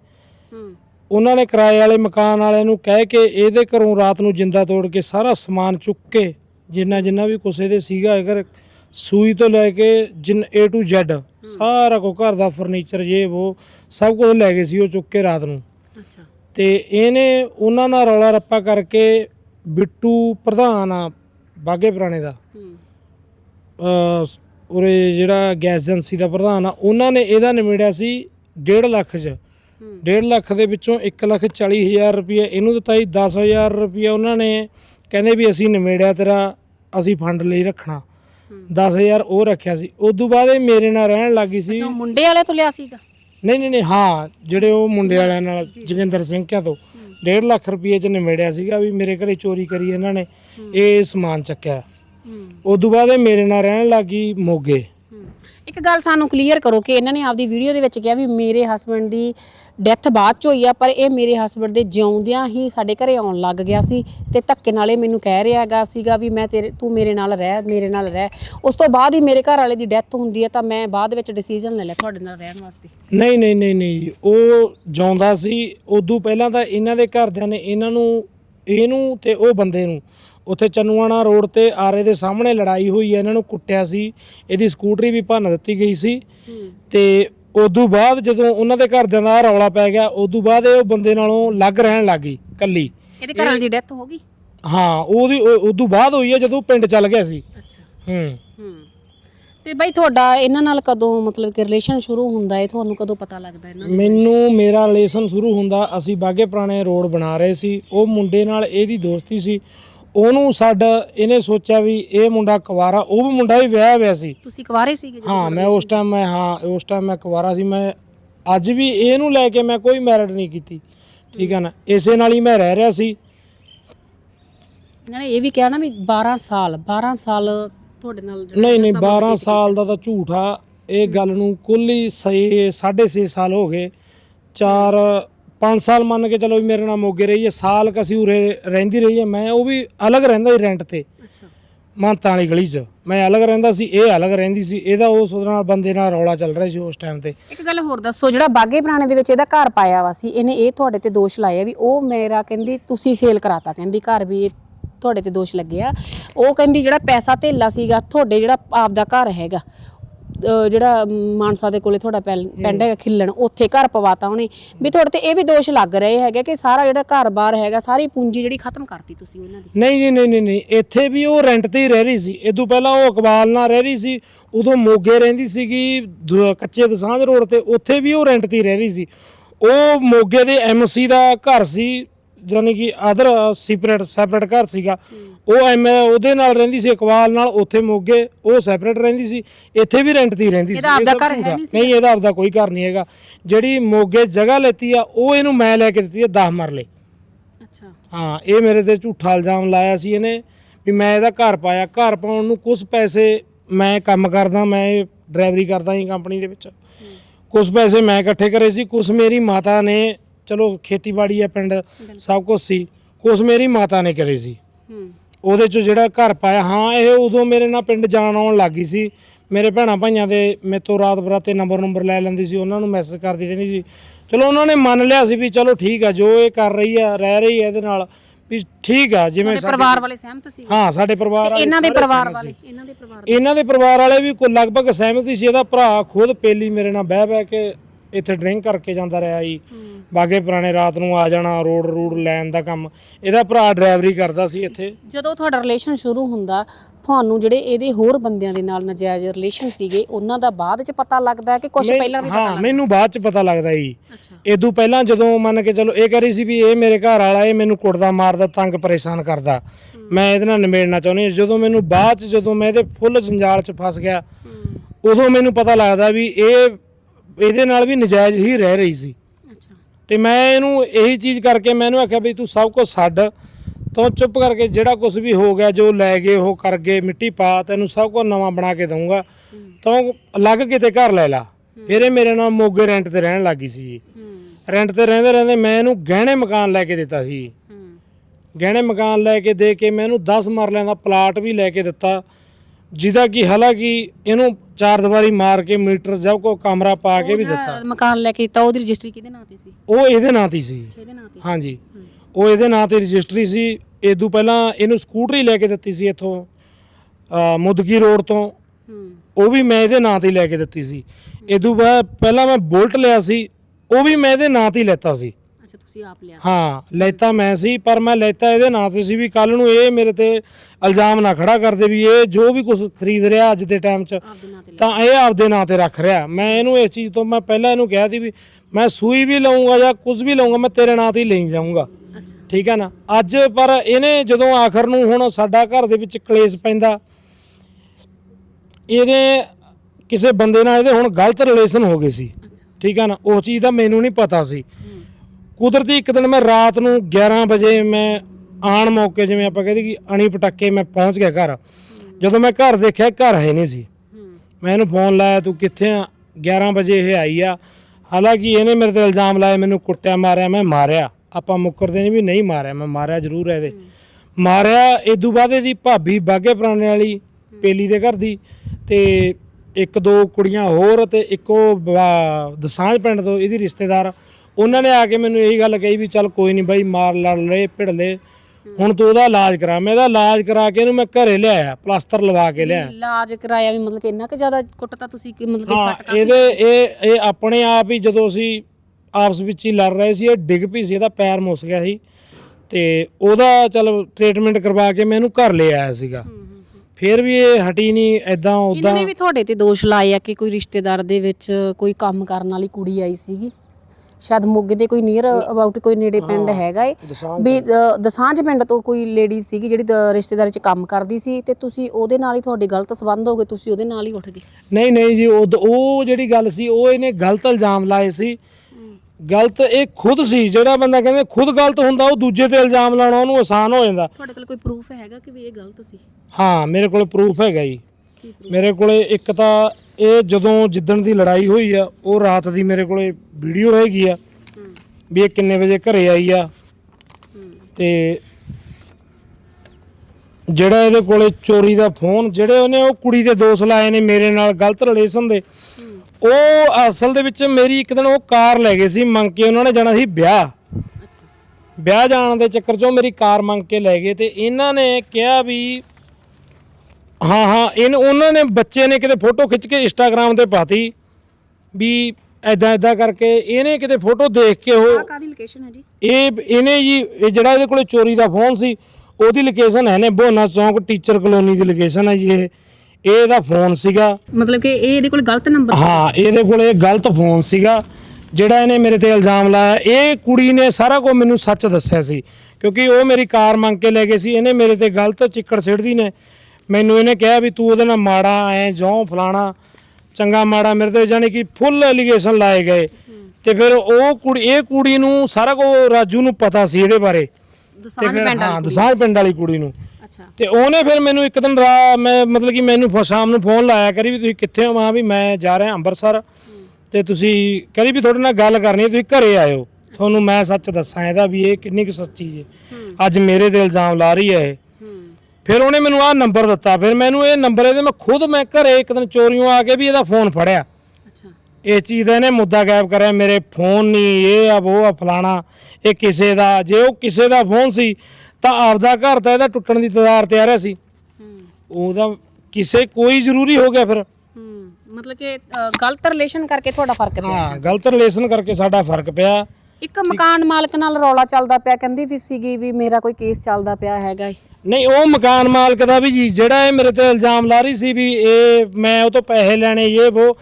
ਹੂੰ। ਉਹਨਾਂ ਨੇ ਕਿਰਾਏ ਵਾਲੇ ਮਕਾਨ ਵਾਲਿਆਂ ਨੂੰ ਕਹਿ ਕੇ ਇਹਦੇ ਘਰੋਂ ਰਾਤ ਨੂੰ ਜਿੰਦਾ ਤੋੜ ਕੇ ਸਾਰਾ ਸਮਾਨ ਚੁੱਕ ਕੇ ਜਿੰਨਾ ਜਿੰਨਾ ਵੀ ਕੁਛ ਇਹਦੇ ਸੀਗਾ ਅਗਰ ਸੂਈ ਤੋਂ ਲੈ ਕੇ ਜਿਨ A to Z ਸਾਰਾ ਕੋ ਘਰ ਦਾ ਫਰਨੀਚਰ ਇਹ ਉਹ ਸਭ ਕੁਝ ਲੈ ਗਏ ਸੀ ਉਹ ਚੁੱਕ ਕੇ ਰਾਤ ਨੂੰ। ਅੱਛਾ। ਤੇ ਇਹਨੇ ਉਹਨਾਂ ਨਾਲ ਰੌਲਾ ਰੱਪਾ ਕਰਕੇ ਬਿੱਟੂ ਪ੍ਰਧਾਨ ਆ ਬਾਗੇ ਪੁਰਾਣੇ ਦਾ। ਹੂੰ। ਅਹ ਉਰੇ ਜਿਹੜਾ ਗੈਸ ਏਜੰਸੀ ਦਾ ਪ੍ਰਧਾਨ ਆ ਉਹਨਾਂ ਨੇ ਇਹਦਾ ਨਿਮੇੜਿਆ ਸੀ 1.5 ਲੱਖ 'ਚ। ਹੂੰ। 1.5 ਲੱਖ ਦੇ ਵਿੱਚੋਂ 1 ਲੱਖ 40 ਹਜ਼ਾਰ ਰੁਪਏ ਇਹਨੂੰ ਦਿੱਤਾ ਸੀ 10000 ਰੁਪਏ ਉਹਨਾਂ ਨੇ। ਕਹਿੰਦੇ ਵੀ ਅਸੀਂ ਨਿਮੇੜਿਆ ਤੇਰਾ ਅਸੀਂ ਫੰਡ ਲਈ ਰੱਖਣਾ। 10000 ਉਹ ਰੱਖਿਆ ਸੀ। ਉਸ ਤੋਂ ਬਾਅਦ ਇਹ ਮੇਰੇ ਨਾਲ ਰਹਿਣ ਲੱਗੀ ਸੀ। ਉਹ ਮੁੰਡੇ ਵਾਲੇ ਤੋਂ ਲਿਆ ਸੀਗਾ? ਨਹੀਂ ਨਹੀਂ ਨਹੀਂ ਹਾਂ ਜਿਹੜੇ ਉਹ ਮੁੰਡੇ ਵਾਲਿਆਂ ਨਾਲ ਜੋਗਿੰਦਰ ਸਿੰਘ ਕਿਆ ਤੋਂ 1.5 ਲੱਖ ਰੁਪਏ ਚ ਨਿਮੇੜਿਆ ਸੀਗਾ ਵੀ ਮੇਰੇ ਘਰੇ ਚੋਰੀ ਕਰੀ ਇਹਨਾਂ ਨੇ। ਇਹ ਸਮਾਨ ਚੱਕਿਆ। ਤੋਂ ਬਾਅਦ ਇਹ ਮੇਰੇ ਨਾਲ ਰਹਿਣ ਲੱਗੀ ਮੋਗੇ। ਹੂੰ। ਇੱਕ ਗੱਲ ਸਾਨੂੰ ਕਲੀਅਰ ਕਰੋ ਕਿ ਇਹਨਾਂ ਨੇ ਆਪਦੀ ਵੀਡੀਓ ਦੇ ਵਿੱਚ ਕਿਹਾ ਵੀ ਮੇਰੇ ਹਸਬੰਡ ਦੀ ਡੈਥ ਬਾਅਦ ਚ ਹੋਈ ਆ, ਪਰ ਇਹ ਮੇਰੇ ਹਸਬੰਡ ਦੇ ਜਿਉਂਦਿਆਂ ਹੀ ਸਾਡੇ ਘਰੇ ਆਉਣ ਲੱਗ ਗਿਆ ਸੀ ਤੇ ਧੱਕੇ ਨਾਲੇ ਮੈਨੂੰ ਕਹਿ ਰਿਹਾ ਸੀਗਾ ਵੀ ਮੈਂ ਤੇਰੇ, ਤੂੰ ਮੇਰੇ ਨਾਲ ਰਹਿ, ਮੇਰੇ ਨਾਲ ਰਹਿ। ਉਸ ਤੋਂ ਬਾਅਦ ਹੀ ਮੇਰੇ ਘਰ ਵਾਲੇ ਦੀ ਡੈਥ ਹੁੰਦੀ ਹੈ ਤਾਂ ਮੈਂ ਬਾਅਦ ਵਿੱਚ ਡਿਸੀਜਨ ਲੈ ਲਿਆ ਤੁਹਾਡੇ ਨਾਲ ਰਹਿਣ ਵਾਸਤੇ। ਨਹੀਂ ਨਹੀਂ ਨਹੀਂ ਨਹੀਂ। ਉਹ ਜਿਉਂਦਾ ਸੀ, ਉਦੋਂ ਪਹਿਲਾਂ ਤਾਂ ਇਹਨਾਂ ਦੇ ਘਰਦਿਆਂ ਨੇ ਇਹਨਾਂ ਨੂੰ, ਇਹਨੂੰ ਤੇ ਉਹ ਬੰਦੇ ਨੂੰ ਉੱਥੇ ਚੰਨੂਆਣਾ ਰੋਡ ਤੇ ਆਰੇ ਦੇ ਸਾਹਮਣੇ ਲੜਾਈ ਹੋਈ ਹੈ। ਇਹਨਾਂ ਨੂੰ ਕੁੱਟਿਆ ਸੀ। ਇਹਦੀ ਸਕੂਟਰੀ ਵੀ ਭੰਨ ਦਿੱਤੀ ਗਈ ਸੀ। ਤੇ ਉਦੋਂ ਬਾਅਦ ਜਦੋਂ ਉਹਨਾਂ ਦੇ ਘਰਦਿਆਂ ਦਾ ਰੌਲਾ ਪੈ ਗਿਆ ਉਦੋਂ ਬਾਅਦ ਇਹ ਉਹ ਬੰਦੇ ਨਾਲੋਂ ਲੱਗ ਰਹਿਣ ਲੱਗੀ ਕੱਲੀ ਇਹਦੇ ਘਰ ਵਾਲੀ ਦੀ ਡੈਥ ਹੋ ਗਈ? ਹਾਂ ਉਹਦੀ ਉਹ- ਉਦੋਂ ਬਾਅਦ ਹੋਈ ਹੈ ਜਦੋਂ ਪਿੰਡ ਚੱਲ ਗਿਆ ਸੀ। ਅੱਛਾ। ਹੂੰ। ਹੂੰ। ਤੇ ਬਾਈ ਤੁਹਾਡਾ ਇਹਨਾਂ ਨਾਲ ਕਦੋਂ ਮਤਲਬ ਕਿ ਰਿਲੇਸ਼ਨ ਸ਼ੁਰੂ ਹੁੰਦਾ ਹੈ? ਤੁਹਾਨੂੰ ਕਦੋਂ ਪਤਾ ਲੱਗਦਾ ਇਹਨਾਂ ਦਾ? ਮੈਨੂੰ ਮੇਰਾ ਰਿਲੇਸ਼ਨ ਸ਼ੁਰੂ ਹੁੰਦਾ ਅਸੀਂ ਬਾਗੇ ਪੁਰਾਣੇ ਰੋਡ ਬਣਾ ਰਹੇ ਸੀ। ਉਹ ਮੁੰਡੇ ਨਾਲ ਇਹਦੀ ਦੋਸਤੀ ਸੀ। ਉਹਨੂੰ ਸਾਡਾ ਇਹਨੇ ਸੋਚਿਆ ਵੀ ਇਹ ਮੁੰਡਾ ਕੁਵਾਰਾ ਉਹ ਵੀ ਮੁੰਡਾ ਵੀ ਵਿਆਹਿਆ ਹੋਇਆ ਸੀ। ਤੁਸੀਂ ਕੁਵਾਰੇ ਸੀਗੇ ਜਦੋਂ ਹਾਂ ਮੈਂ ਉਸ ਟਾਈਮ ਮੈਂ ਹਾਂ ਉਸ ਟਾਈਮ ਮੈਂ ਕੁਵਾਰਾ ਸੀ। ਮੈਂ ਅੱਜ ਵੀ ਇਹਨੂੰ ਲੈ ਕੇ ਮੈਂ ਕੋਈ ਮੈਰਿਟ ਨਹੀਂ ਕੀਤੀ। ਠੀਕ ਹੈ ਨਾ? ਇਸੇ ਨਾਲ ਹੀ ਮੈਂ ਰਹਿ ਰਿਹਾ ਸੀ। ਇਹਨਾਂ ਨੇ ਇਹ ਵੀ ਕਿਹਾ ਨਾ ਵੀ 12 ਸਾਲ 12 ਸਾਲ ਤੁਹਾਡੇ ਨਾਲ ਜਿਹੜਾ ਨਹੀਂ ਨਹੀਂ 12 ਸਾਲ ਦਾ ਤਾਂ ਝੂਠ ਆ। ਇਹ ਗੱਲ ਨੂੰ ਕੁੱਲ ਹੀ 6 6.5 ਸਾਲ ਹੋ ਗਏ। 4 5 ਸਾਲ ਮੰਨ ਕੇ ਚਲੋ ਵੀ ਮੇਰੇ ਨਾਲ ਮੋਗੇ ਰਹੀ ਹੈ ਸਾਲ ਕ ਅਸੀਂ ਉਰੇ ਰਹਿੰਦੀ ਰਹੀ ਹੈ ਮੈਂ ਉਹ ਵੀ ਅਲੱਗ ਰਹਿੰਦਾ ਸੀ ਰੈਂਟ ਤੇ। ਅੱਛਾ। ਮਾਨਤਾਂ ਵਾਲੀ ਗਲੀ 'ਚ। ਮੈਂ ਅਲੱਗ ਰਹਿੰਦਾ ਸੀ ਇਹ ਅਲੱਗ ਰਹਿੰਦੀ ਸੀ ਇਹਦਾ ਉਸ ਨਾਲ ਬੰਦੇ ਨਾਲ ਰੌਲਾ ਚੱਲ ਰਿਹਾ ਸੀ ਉਸ ਟਾਈਮ ਤੇ। ਇੱਕ ਗੱਲ ਹੋਰ ਦੱਸੋ ਜਿਹੜਾ ਬਾਗੇ ਪੁਰਾਣੇ ਦੇ ਵਿੱਚ ਇਹਦਾ ਘਰ ਪਾਇਆ ਵਾ ਸੀ ਇਹਨੇ ਇਹ ਤੁਹਾਡੇ ਤੇ ਦੋਸ਼ ਲਾਇਆ ਵੀ ਉਹ ਮੇਰਾ ਕਹਿੰਦੀ ਤੁਸੀਂ ਸੇਲ ਕਰਾਤਾ ਕਹਿੰਦੀ ਘਰ ਵੀ ਇਹ ਤੁਹਾਡੇ ਤੇ ਦੋਸ਼ ਲੱਗਿਆ। ਉਹ ਕਹਿੰਦੀ ਜਿਹੜਾ ਪੈਸਾ ਧੇਲਾ ਸੀਗਾ ਤੁਹਾਡੇ ਜਿਹੜਾ ਆਪਦਾ ਘਰ ਹੈਗਾ ਜਿਹੜਾ ਮਾਨਸਾ ਦੇ ਕੋਲੇ ਤੁਹਾਡਾ ਪਿੰਡ ਹੈਗਾ ਖਿੱਲਣ ਉੱਥੇ ਘਰ ਪਵਾਤਾ ਉਹਨੇ। ਵੀ ਤੁਹਾਡੇ ਤੇ ਇਹ ਵੀ ਦੋਸ਼ ਲੱਗ ਰਹੇ ਹੈਗੇ ਕਿ ਸਾਰਾ ਜਿਹੜਾ ਘਰ-ਬਾਰ ਹੈਗਾ ਸਾਰੀ ਪੂੰਜੀ ਜਿਹੜੀ ਖਤਮ ਕਰਤੀ ਤੁਸੀਂ ਉਹਨਾਂ ਦੀ। ਨਹੀਂ ਜੀ ਨਹੀਂ ਨਹੀਂ ਨਹੀਂ। ਇੱਥੇ ਵੀ ਉਹ ਰੈਂਟ ਤੇ ਹੀ ਰਹਿ ਰਹੀ ਸੀ। ਇਦੋਂ ਪਹਿਲਾਂ ਉਹ ਇਕਬਾਲ ਨਾਲ ਰਹਿ ਰਹੀ ਸੀ। ਉਦੋਂ ਮੋਗੇ ਰਹਿੰਦੀ ਸੀਗੀ ਦ- ਕੱਚੇ ਦਸਾਂਝ ਰੋਡ ਤੇ ਉੱਥੇ ਵੀ ਉਹ ਰੈਂਟ ਤੇ ਹੀ ਰਹਿ ਰਹੀ ਸੀ। ਉਹ ਮੋਗੇ ਦੇ ਐਮਸੀ ਦਾ ਘਰ ਸੀ। ਜਾਨੀ ਕਿ ਅਦਰ ਸੈਪਰੇਟ ਸੈਪਰੇਟ ਘਰ ਸੀਗਾ। ਉਹ ਐਮ ਉਹਦੇ ਨਾਲ ਰਹਿੰਦੀ ਸੀ ਇਕਬਾਲ ਨਾਲ ਉੱਥੇ ਮੋਗੇ ਉਹ ਸੈਪਰੇਟ ਰਹਿੰਦੀ ਸੀ ਇੱਥੇ ਵੀ ਰੈਂਟ ਹੀ ਰਹਿੰਦੀ ਸੀ। ਇਹਦਾ ਆਪਦਾ ਘਰ ਹੈ ਨਹੀਂ ਇਹਦਾ ਆਪਦਾ ਕੋਈ ਘਰ ਨਹੀਂ ਹੈਗਾ। ਜਿਹੜੀ ਮੋਗੇ ਜਗ੍ਹਾ ਲੈਤੀ ਆ ਉਹ ਇਹਨੂੰ ਮੈਂ ਲੈ ਕੇ ਦਿੱਤੀ ਆ 10 ਮਰਲੇ। ਅੱਛਾ। ਹਾਂ ਇਹ ਮੇਰੇ ਤੇ ਝੂਠਾ ਇਲਜ਼ਾਮ ਲਾਇਆ ਸੀ ਇਹਨੇ ਵੀ ਮੈਂ ਇਹਦਾ ਘਰ ਪਾਇਆ। ਘਰ ਪਾਉਣ ਨੂੰ ਕੁਝ ਪੈਸੇ ਮੈਂ ਕੰਮ ਕਰਦਾ ਮੈਂ ਡਰਾਈਵਰੀ ਕਰਦਾ ਹੀ ਕੰਪਨੀ ਦੇ ਵਿੱਚ। ਕੁਝ ਪੈਸੇ ਮੈਂ ਇਕੱਠੇ ਕਰੇ ਸੀ ਕੁਝ ਮੇਰੀ ਮਾਤਾ ਨੇ ਚਲੋ ਖੇਤੀਬਾੜੀ ਆ ਪਿੰਡ ਸਭ ਕੁਝ ਸੀ। ਕੁਝ ਮੇਰੀ ਮਾਤਾ ਨੇ ਕਰੇ ਸੀ। ਹੂੰ। ਉਹਦੇ ਚ ਜਿਹੜਾ ਘਰ ਪਾਇਆ ਹਾਂ ਇਹ ਉਦੋਂ ਮੇਰੇ ਨਾਲ ਪਿੰਡ ਜਾਣ ਆਉਣ ਲੱਗੀ ਸੀ। ਮੇਰੇ ਭੈਣਾਂ ਭਾਈਆਂ ਦੇ ਮੇਰੇ ਤੋਂ ਰਾਤ ਬਰਾਤੇ ਨੰਬਰ ਨੰਬਰ ਲੈ ਲੈਂਦੀ ਸੀ ਉਹਨਾਂ ਨੂੰ ਮੈਸੇਜ ਕਰਦੀ ਰਹਿੰਦੀ ਸੀ। ਚਲੋ ਉਹਨਾਂ ਨੇ ਮੰਨ ਲਿਆ ਸੀ ਵੀ ਚਲੋ ਠੀਕ ਆ ਜੋ ਇਹ ਕਰ ਰਹੀ ਆ ਰਹਿ ਰਹੀ ਆ ਇਹਦੇ ਨਾਲ ਵੀ ਠੀਕ ਆ ਜਿਵੇਂ ਤੁਹਾਡੇ ਪਰਿਵਾਰ ਵਾਲੇ ਸਹਿਮਤ ਸੀ? ਹਾਂ ਸਾਡੇ ਪਰਿਵਾਰ ਵਾਲੇ ਇਹਨਾਂ ਦੇ ਪਰਿਵਾਰ ਵਾਲੇ। ਇਹਨਾਂ ਦੇ ਪਰਿਵਾਰ ਇਹਨਾਂ ਦੇ ਪਰਿਵਾਰ ਵਾਲੇ ਵੀ ਲਗਭਗ ਸਹਿਮਤ ਹੀ ਸੀ ਇਹਦਾ ਭਰਾ ਖੁਦ ਪੇਲੀ ਮੇਰੇ ਨਾਲ ਬਹਿ ਬਹਿ ਕੇ ਇੱਥੇ ਡਰਿੰਕ ਕਰਕੇ ਜਾਂਦਾ ਰਿਹਾ ਜੀ। ਬਾਗੇ ਪੁਰਾਣੇ ਰਾਤ ਨੂੰ ਆ ਜਾਣਾ ਰੋਡ ਰੂਡ ਲੈਣ ਦਾ ਕੰਮ। ਇਹਦਾ ਭਰਾ ਡਰਾਈਵਰੀ ਕਰਦਾ ਸੀ ਇੱਥੇ। ਜਦੋਂ ਤੁਹਾਡਾ ਰਿਲੇਸ਼ਨ ਸ਼ੁਰੂ ਹੁੰਦਾ ਤੁਹਾਨੂੰ ਜਿਹੜੇ ਇਹਦੇ ਹੋਰ ਬੰਦਿਆਂ ਦੇ ਨਾਲ ਨਜਾਇਜ਼ ਰਿਲੇਸ਼ਨ ਸੀਗੇ ਉਹਨਾਂ ਦਾ ਬਾਅਦ ਚ ਪਤਾ ਲੱਗਦਾ ਕਿ ਕੁਝ ਪਹਿਲਾਂ ਵੀ ਹਾਂ ਮੈਨੂੰ ਬਾਅਦ ਚ ਪਤਾ ਲੱਗਦਾ ਜੀ। ਇਦੋਂ ਪਹਿਲਾਂ ਜਦੋਂ ਮੰਨ ਕੇ ਚਲੋ ਇਹ ਕਹ ਰਹੀ ਸੀ ਵੀ ਇਹ ਮੇਰੇ ਘਰ ਵਾਲਾ ਇਹ ਮੈਨੂੰ ਕੁੱਟਦਾ ਮਾਰਦਾ ਤੰਗ ਪਰੇਸ਼ਾਨ ਕਰਦਾ। ਮੈਂ ਇਹਦੇ ਨਾਲ ਨਿਬੇੜਨਾ ਚਾਹੁੰਦੀ। ਜਦੋਂ ਮੈਨੂੰ ਬਾਅਦ ਚ ਜਦੋਂ ਮੈਂ ਇਹਦੇ ਫੁੱਲ ਜੰਜਾਲ ਚ ਫਸ ਗਿਆ ਉਦੋਂ ਮੈਨੂੰ ਪਤਾ ਲੱਗਦਾ ਵੀ ਇਹ ਇਹਦੇ ਨਾਲ ਵੀ ਨਜਾਇਜ਼ ਹੀ ਰਹਿ ਰਹੀ ਸੀ। ਅੱਛਾ। ਤੇ ਮੈਂ ਇਹਨੂੰ ਇਹੀ ਚੀਜ਼ ਕਰਕੇ ਮੈਂ ਇਹਨੂੰ ਆਖਿਆ ਵੀ ਤੂੰ ਸਭ ਕੁਝ ਛੱਡ ਤੂੰ ਚੁੱਪ ਕਰਕੇ ਜਿਹੜਾ ਕੁਝ ਵੀ ਹੋ ਗਿਆ ਜੋ ਲੈ ਗਏ ਉਹ ਕਰ ਗਏ ਮਿੱਟੀ ਪਾ ਤੈਨੂੰ ਸਭ ਕੁਝ ਨਵਾਂ ਬਣਾ ਕੇ ਦਊਂਗਾ। ਤੂੰ ਅਲੱਗ ਕਿਤੇ ਘਰ ਲੈ ਲਾ। ਫਿਰ ਇਹ ਮੇਰੇ ਨਾਲ ਮੋਗੇ ਰੈਂਟ ਤੇ ਰਹਿਣ ਲੱਗੀ ਸੀ ਜੀ। ਰੈਂਟ ਤੇ ਰਹਿੰਦੇ ਰਹਿੰਦੇ ਮੈਂ ਇਹਨੂੰ ਗਹਿਣੇ ਮਕਾਨ ਲੈ ਕੇ ਦਿੱਤਾ ਸੀ। ਗਹਿਣੇ ਮਕਾਨ ਲੈ ਕੇ ਦੇ ਕੇ ਮੈਂ ਇਹਨੂੰ 10 ਮਰਲਿਆਂ ਦਾ ਪਲਾਟ ਵੀ ਲੈ ਕੇ ਦਿੱਤਾ। ਜਿਹਦਾ ਕਿ ਹਾਲਾਂਕਿ ਇਹਨੂੰ ਚਾਰ ਦੀਵਾਰੀ ਮਾਰ ਕੇ ਮੀਟਰ ਜਬ ਕੋ ਕਮਰਾ ਪਾ ਕੇ ਵੀ ਦਿੱਤਾ। ਮਕਾਨ ਲੈ ਕੇ ਦਿੱਤਾ ਉਹਦੀ ਰਜਿਸਟਰੀ ਕਿਹਦੇ ਨਾਂ ਤੇ ਸੀ? ਉਹ ਇਹਦੇ ਨਾਂ ਤੇ ਸੀ। ਨਾਂ ਤੇ? ਹਾਂਜੀ। ਉਹ ਇਹਦੇ ਨਾਂ ਤੇ ਰਜਿਸਟਰੀ ਸੀ। ਇਦੋਂ ਪਹਿਲਾਂ ਇਹਨੂੰ ਸਕੂਟਰੀ ਲੈ ਕੇ ਦਿੱਤੀ ਸੀ ਇੱਥੋਂ ਮੁਦਗੀ ਰੋਡ ਤੋਂ। ਉਹ ਵੀ ਮੈਂ ਇਹਦੇ ਨਾਂ ਤੇ ਲੈ ਕੇ ਦਿੱਤੀ ਸੀ। ਇਦੋਂ ਬਾਅਦ ਪਹਿਲਾਂ ਮੈਂ ਬੁਲਟ ਲਿਆ ਸੀ ਉਹ ਵੀ ਮੈਂ ਇਹਦੇ ਨਾਂ ਤੇ ਹੀ ਲੈਤਾ ਸੀ। ਅੱਛਾ ਤੁਸੀਂ ਆਪ ਲਿਆ ਹਾਂ ਲੈਤਾ ਮੈਂ ਸੀ ਪਰ ਮੈਂ ਲੈਤਾ ਇਹਦੇ ਨਾਂ ਤੇ ਸੀ ਵੀ ਕੱਲ ਨੂੰ ਇਹ ਮੇਰੇ ਤੇ ਇਲਜ਼ਾਮ ਨਾ ਖੜਾ ਕਰਦੇ ਵੀ ਇਹ ਜੋ ਵੀ ਕੁਝ ਖਰੀਦ ਰਿਹਾ ਅੱਜ ਦੇ ਟਾਈਮ 'ਚ ਆਪਦੇ ਨਾਂ ਤੇ ਲਿਆ ਤਾਂ ਇਹ ਆਪਦੇ ਨਾਂ ਤੇ ਰੱਖ ਰਿਹਾ। ਮੈਂ ਇਹਨੂੰ ਇਸ ਚੀਜ਼ ਤੋਂ ਮੈਂ ਪਹਿਲਾਂ ਇਹਨੂੰ ਕਿਹਾ ਸੀ ਵੀ ਮੈਂ ਸੂਈ ਵੀ ਲਵਾਂਗਾ ਜਾਂ ਕੁਝ ਵੀ ਲਵਾਂਗਾ ਮੈਂ ਤੇਰੇ ਨਾਂ ਤੇ ਹੀ ਲਈ ਜਾਊਂਗਾ। ਅੱਛਾ। ਠੀਕ ਹੈ ਨਾ? ਅੱਜ ਪਰ ਇਹਨੇ ਜਦੋਂ ਆਖਰ ਨੂੰ ਹੁਣ ਸਾਡਾ ਘਰ ਦੇ ਵਿੱਚ ਕਲੇਸ਼ ਪੈਂਦਾ ਇਹਦੇ ਕਿਸੇ ਬੰਦੇ ਨਾਲ ਇਹਦੇ ਹੁਣ ਗਲਤ ਰਿਲੇਸ਼ਨ ਹੋ ਗਏ ਸੀ। ਅੱਛਾ। ਠੀਕ ਹੈ ਨਾ? ਉਸ ਚੀਜ਼ ਦਾ ਮੈਨੂੰ ਨਹੀਂ ਪਤਾ ਸੀ। ਕੁਦਰਤੀ ਇੱਕ ਦਿਨ ਮੈਂ ਰਾਤ ਨੂੰ 11 ਵਜੇ ਮੈਂ ਆਣ ਮੌਕੇ ਜਿਵੇਂ ਆਪਾਂ ਕਹਿੰਦੇ ਕਿ ਅਣੀ ਪਟਾਕੇ ਮੈਂ ਪਹੁੰਚ ਗਿਆ ਘਰ। ਜਦੋਂ ਮੈਂ ਘਰ ਦੇਖਿਆ ਘਰ ਹੈ ਨਹੀਂ ਸੀ। ਮੈਂ ਇਹਨੂੰ ਫੋਨ ਲਾਇਆ ਤੂੰ ਕਿੱਥੇ ਆ? 11 ਵਜੇ ਇਹ ਆਈ ਆ। ਹਾਲਾਂਕਿ ਇਹਨੇ ਮੇਰੇ ਤੇ ਇਲਜ਼ਾਮ ਲਾਇਆ ਮੈਨੂੰ ਕੁੱਟਿਆ ਮਾਰਿਆ ਮੈਂ ਮਾਰਿਆ। ਆਪਾਂ ਮੁੱਕਰਦੇ ਨਹੀਂ ਵੀ ਨਹੀਂ ਮਾਰਿਆ ਮੈਂ ਮਾਰਿਆ ਜ਼ਰੂਰ ਹੈ ਇਹਦੇ। ਮਾਰਿਆ ਇਦੋਂ ਬਾਅਦ ਇਹਦੀ ਭਾਬੀ ਬਾਗੇ ਪੁਰਾਣੇ ਵਾਲੀ ਪੇਲੀ ਦੇ ਘਰ ਦੀ ਤੇ ਇੱਕ ਦੋ ਕੁੜੀਆਂ ਹੋਰ ਤੇ ਇੱਕੋ ਦਸਾਂਝ ਪਿੰਡ ਤੋਂ ਇਹਦੀ ਰਿਸ਼ਤੇਦਾਰ ਉਹਨਾਂ ਨੇ ਆ ਕੇ ਮੈਨੂੰ ਇਹੀ ਗੱਲ ਕਹੀ ਵੀ ਚੱਲ ਕੋਈ ਨਹੀਂ ਬਾਈ ਮਾਰ ਲੜ ਲੈ ਭਿੜ ਲੈ ਹੁਣ ਤੂੰ ਉਹਦਾ ਇਲਾਜ ਕਰਾ। ਮੈਂ ਇਹਦਾ ਇਲਾਜ ਕਰਾ ਕੇ ਇਹਨੂੰ ਮੈਂ ਘਰੇ ਲਿਆਇਆ ਪਲਾਸਟਰ ਲਵਾ ਕੇ ਲਿਆਇਆ। ਇਲਾਜ ਕਰਾਇਆ ਵੀ ਮਤਲਬ ਕਿ ਇੰਨਾ ਕਿ ਜ਼ਿਆਦਾ ਕੁੱਟਤਾ ਤੁਸੀਂ ਕਿ ਮਤਲਬ ਕਿ ਹਾਂ ਇਹਦੇ ਇਹ ਇਹ ਆਪਣੇ ਆਪ ਹੀ ਜਦੋਂ ਅਸੀਂ ਆਪਸ ਵਿੱਚ ਹੀ ਲੜ ਰਹੇ ਸੀ ਇਹ ਡਿੱਗ ਪਈ ਸੀ ਇਹਦਾ ਪੈਰ ਮੁੱਸ ਗਿਆ ਸੀ। ਤੇ ਉਹਦਾ ਚਲ ਟ੍ਰੀਟਮੈਂਟ ਕਰਵਾ ਕੇ ਮੈਂ ਇਹਨੂੰ ਘਰ ਲੈ ਆਇਆ ਸੀਗਾ। ਫਿਰ ਵੀ ਇਹ ਹਟੀ ਨਹੀਂ ਐਦਾਂ ਇਹਨਾਂ ਉਦਾਂ ਨੇ ਵੀ ਤੁਹਾਡੇ ਤੇ ਦੋਸ਼ ਲਾਏ ਆ ਕਿ ਕੋਈ ਰਿਸ਼ਤੇਦਾਰ ਦੇ ਵਿੱਚ ਕੋਈ ਕੰਮ ਕਰਨ ਵਾਲੀ ਕੁੜੀ ਆਈ ਸੀਗੀ? ਸ਼ਾਇਦ ਮੋਗੇ ਦੇ ਕੋਈ ਨੀਅਰ ਅਬਾਊਟ ਕੋਈ ਨੇੜੇ ਪਿੰਡ ਹੈਗਾ ਏ। ਵੀ ਦਸਾਂਝ ਪਿੰਡ ਤੋਂ ਕੋਈ ਲੇਡੀ ਸੀਗੀ ਜਿਹੜੀ ਰਿਸ਼ਤੇਦਾਰੀ 'ਚ ਕੰਮ ਕਰਦੀ ਸੀ ਤੇ ਤੁਸੀਂ ਉਹਦੇ ਨਾਲ ਹੀ ਤੁਹਾਡੇ ਗਲਤ ਸੰਬੰਧ ਹੋ ਗਏ ਤੁਸੀਂ ਉਹਦੇ ਨਾਲ ਹੀ ਉੱਠ ਗਏ। ਨਹੀਂ ਨਹੀਂ ਜੀ ਉਹ ਉਹ ਜਿਹੜੀ ਗੱਲ ਸੀ ਉਹ ਇਹਨੇ ਗਲਤ ਇਲਜ਼ਾਮ ਲਾਏ ਸੀ। ਗਲਤ ਇਹ ਖੁਦ ਸੀ ਜਿਹੜਾ ਬੰਦਾ ਕਹਿੰਦੇ ਖੁਦ ਗਲਤ ਹੁੰਦਾ ਉਹ ਦੂਜੇ ਤੇ ਇਲਜ਼ਾਮ ਲਾਉਣਾ ਉਹਨੂੰ ਆਸਾਨ ਹੋ ਜਾਂਦਾ। ਤੁਹਾਡੇ ਕੋਲ ਕੋਈ ਪ੍ਰੂਫ ਹੈਗਾ ਕਿ ਵੀ ਇਹ ਗਲਤ ਸੀ? ਹਾਂ ਮੇਰੇ ਕੋਲ ਪ੍ਰੂਫ ਹੈਗਾ ਜੀ। ਮੇਰੇ ਕੋਲੇ ਇੱਕ ਤਾਂ ਇਹ ਜਦੋਂ ਜਿੱਦਣ ਦੀ ਲੜਾਈ ਹੋਈ ਆ ਉਹ ਰਾਤ ਦੀ ਮੇਰੇ ਕੋਲੇ ਵੀਡੀਓ ਰਹੇਗੀ ਆ ਹੂੰ ਵੀ ਇਹ ਕਿੰਨੇ ਵਜੇ ਘਰੇ ਆਈ ਆ। ਤੇ ਜਿਹੜਾ ਇਹਦੇ ਕੋਲੇ ਚੋਰੀ ਦਾ ਫੋਨ ਜਿਹੜੇ ਉਹਨੇ ਉਹ ਕੁੜੀ ਦੇ ਦੋਸ਼ ਲਾਏ ਨੇ ਮੇਰੇ ਨਾਲ ਗਲਤ ਰਿਲੇਸ਼ਨ ਦੇ ਉਹ ਅਸਲ ਦੇ ਵਿੱਚ ਮੇਰੀ ਇੱਕ ਦਿਨ ਉਹ ਕਾਰ ਲੈ ਗਏ ਸੀ ਮੰਗ ਕੇ ਉਹਨਾਂ ਨੇ ਜਾਣਾ ਸੀ ਵਿਆਹ। ਵਿਆਹ ਜਾਣ ਦੇ ਚੱਕਰ 'ਚ ਉਹ ਮੇਰੀ ਕਾਰ ਮੰਗ ਕੇ ਲੈ ਗਏ ਤੇ ਇਹਨਾਂ ਨੇ ਕਿਹਾ ਵੀ ਹਾਂ ਹਾਂ ਇਹਨ ਉਹਨਾਂ ਨੇ ਬੱਚੇ ਨੇ ਕਿਤੇ ਫੋਟੋ ਖਿੱਚ ਕੇ ਇੰਸਟਾਗ੍ਰam ਤੇ ਪਾਤੀ ਵੀ ਐਦਾਂ ਐਦਾਂ ਕਰਕੇ ਇਹਨੇ ਕਿਤੇ ਫੋਟੋ ਦੇਖ ਕੇ ਉਹ ਕਾਦੀ ਲੋਕੇਸ਼ਨ ਹੈ ਜੀ? ਇਹ ਇਹਨੇ ਜੀ ਇਹ ਜਿਹੜਾ ਇਹਦੇ ਕੋਲੇ ਚੋਰੀ ਦਾ ਫੋਨ ਸੀ ਉਹਦੀ ਲੋਕੇਸ਼ਨ ਹੈ ਨੇ ਬੋਨਾ ਚੌਂਕ ਟੀਚਰ ਕਲੋਨੀ ਦੀ ਲੋਕੇਸ਼ਨ ਹੈ ਜੀ ਇਹ। ਇਹ ਇਹਦਾ ਫੋਨ ਸੀਗਾ। ਮਤਲਬ ਕਿ ਇਹ ਇਹਦੇ ਕੋਲ ਗਲਤ ਨੰਬਰ ਹਾਂ ਇਹਦੇ ਕੋਲੇ ਗਲਤ ਫੋਨ ਸੀਗਾ ਜਿਹੜਾ ਇਹਨੇ ਮੇਰੇ ਤੇ ਇਲਜ਼ਾਮ ਲਾਇਆ। ਇਹ ਕੁੜੀ ਨੇ ਸਾਰਾ ਕੁਝ ਮੈਨੂੰ ਸੱਚ ਦੱਸਿਆ ਸੀ ਕਿਉਂਕਿ ਉਹ ਮੇਰੀ ਕਾਰ ਮੰਗ ਕੇ ਲੈ ਗਏ ਸੀ। ਇਹਨੇ ਮੇਰੇ ਤੇ ਗਲਤ ਚਿੱਕੜ ਸਿੜਦੀ ਨੇ। ਮੈਨੂੰ ਇਹਨੇ ਕਿਹਾ ਵੀ ਤੂੰ ਉਹਦੇ ਨਾਲ ਮਾੜਾ ਐ ਜੋਂ ਫਲਾਣਾ ਚੰਗਾ ਮਾੜਾ ਮੇਰੇ ਤੇ ਜਾਨੀ ਕਿ ਫੁੱਲ ਐਲੀਗੇਸ਼ਨ ਲਾਏ ਗਏ। ਤੇ ਫਿਰ ਉਹ ਕੁੜੀ ਇਹ ਕੁੜੀ ਨੂੰ ਸਾਰਾ ਕੁਝ ਰਾਜੂ ਨੂੰ ਪਤਾ ਸੀ ਇਹਦੇ ਬਾਰੇ। ਤੇ ਦਸਾਂਝ ਪਿੰਡ ਹਾਂ ਵਾਲੀ ਦਸਾਂਝ ਪਿੰਡ ਵਾਲੀ ਕੁੜੀ ਨੂੰ। ਅੱਛਾ। ਤੇ ਉਹਨੇ ਫਿਰ ਮੈਨੂੰ ਇੱਕ ਦਿਨ ਰਾ ਮੈਂ ਮਤਲਬ ਕਿ ਮੈਨੂੰ ਸ਼ਾਮ ਨੂੰ ਫੋਨ ਲਾਇਆ ਕਰੀ ਵੀ ਤੁਸੀਂ ਕਿੱਥੇ ਹੋ? ਮਾਂ ਵੀ ਮੈਂ ਜਾ ਰਿਹਾ ਅੰਮ੍ਰਿਤਸਰ ਤੇ ਤੁਸੀਂ ਕਰੀ ਵੀ ਤੁਹਾਡੇ ਨਾਲ ਗੱਲ ਕਰਨੀ ਹੈ, ਤੁਸੀਂ ਘਰੇ ਆਇਓ। ਤੁਹਾਨੂੰ ਮੈਂ ਸੱਚ ਦੱਸਾਂ ਇਹਦਾ ਵੀ ਇਹ ਕਿੰਨੀ ਕੁ ਸੱਚੀ ਜੇ ਅੱਜ ਮੇਰੇ ਤੇ ਇਲਜ਼ਾਮ ਲਾ ਰਹੀ ਹੈ ਇਹ। ਹੂੰ ਫਿਰ ਉਹਨੇ ਮੈਨੂੰ ਆਹ ਨੰਬਰ ਦਿੱਤਾ। ਫਿਰ ਮੈਨੂੰ ਇਹ ਨੰਬਰ ਇਹਦੇ ਮੈਂ ਖੁਦ ਮੈਂ ਘਰੇ ਇੱਕ ਦਿਨ ਚੋਰੀਓਂ ਆ ਕੇ ਵੀ ਇਹਦਾ ਫੋਨ ਫੜਿਆ। ਅੱਛਾ। ਇਹ ਚੀਜ਼ ਦਾ ਇਹਨੇ ਮੁੱਦਾ ਗਾਇਬ ਕਰਿਆ ਮੇਰੇ ਫੋਨ ਨਹੀਂ ਇਹ ਆ ਉਹ ਆ ਫਲਾਣਾ ਇਹ ਕਿਸੇ ਦਾ ਜੇ ਉਹ ਕਿਸੇ ਦਾ ਫੋਨ ਸੀ ਤਾਂ ਆਪਦਾ ਘਰ ਤਾਂ ਇਹਦਾ ਟੁੱਟਣ ਦੀ ਤਦਾਰ ਤੇ ਆ ਰਿਹਾ ਸੀ। ਹੂੰ। ਉਹਦਾ ਕਿਸੇ ਕੋਈ ਜ਼ਰੂਰੀ ਹੋ ਗਿਆ ਫਿਰ। ਹੂੰ ਮਤਲਬ ਕਿ ਅ, ਗਲਤ ਰਿਲੇਸ਼ਨ ਕਰਕੇ ਤੁਹਾਡਾ ਫ਼ਰਕ ਪਿਆ। ਹਾਂ ਗਲਤ ਰਿਲੇਸ਼ਨ ਕਰਕੇ ਸਾਡਾ ਫ਼ਰਕ ਪਿਆ। ਇੱਕ ਮਕਾਨ ਮਾਲਕ ਨਾਲ ਰੌਲਾ ਚੱਲਦਾ ਪਿਆ ਕਹਿੰਦੀ ਵੀ ਸੀਗੀ ਵੀ ਮੇਰਾ ਕੋਈ ਕੇਸ ਚੱਲਦਾ ਪਿਆ ਹੈਗਾ ਏ। ਨਹੀਂ ਉਹ ਮਕਾਨ ਮਾਲਕ ਦਾ ਵੀ ਜੀ ਜਿਹੜਾ ਇਹ ਮੇਰੇ ਤੇ ਇਲਜ਼ਾਮ ਲਾ ਰਹੀ ਸੀ ਵੀ ਇਹ ਮੈਂ ਉਹ ਤੋਂ ਪੈਸੇ ਲੈਣੇ ਇਹ ਉਹ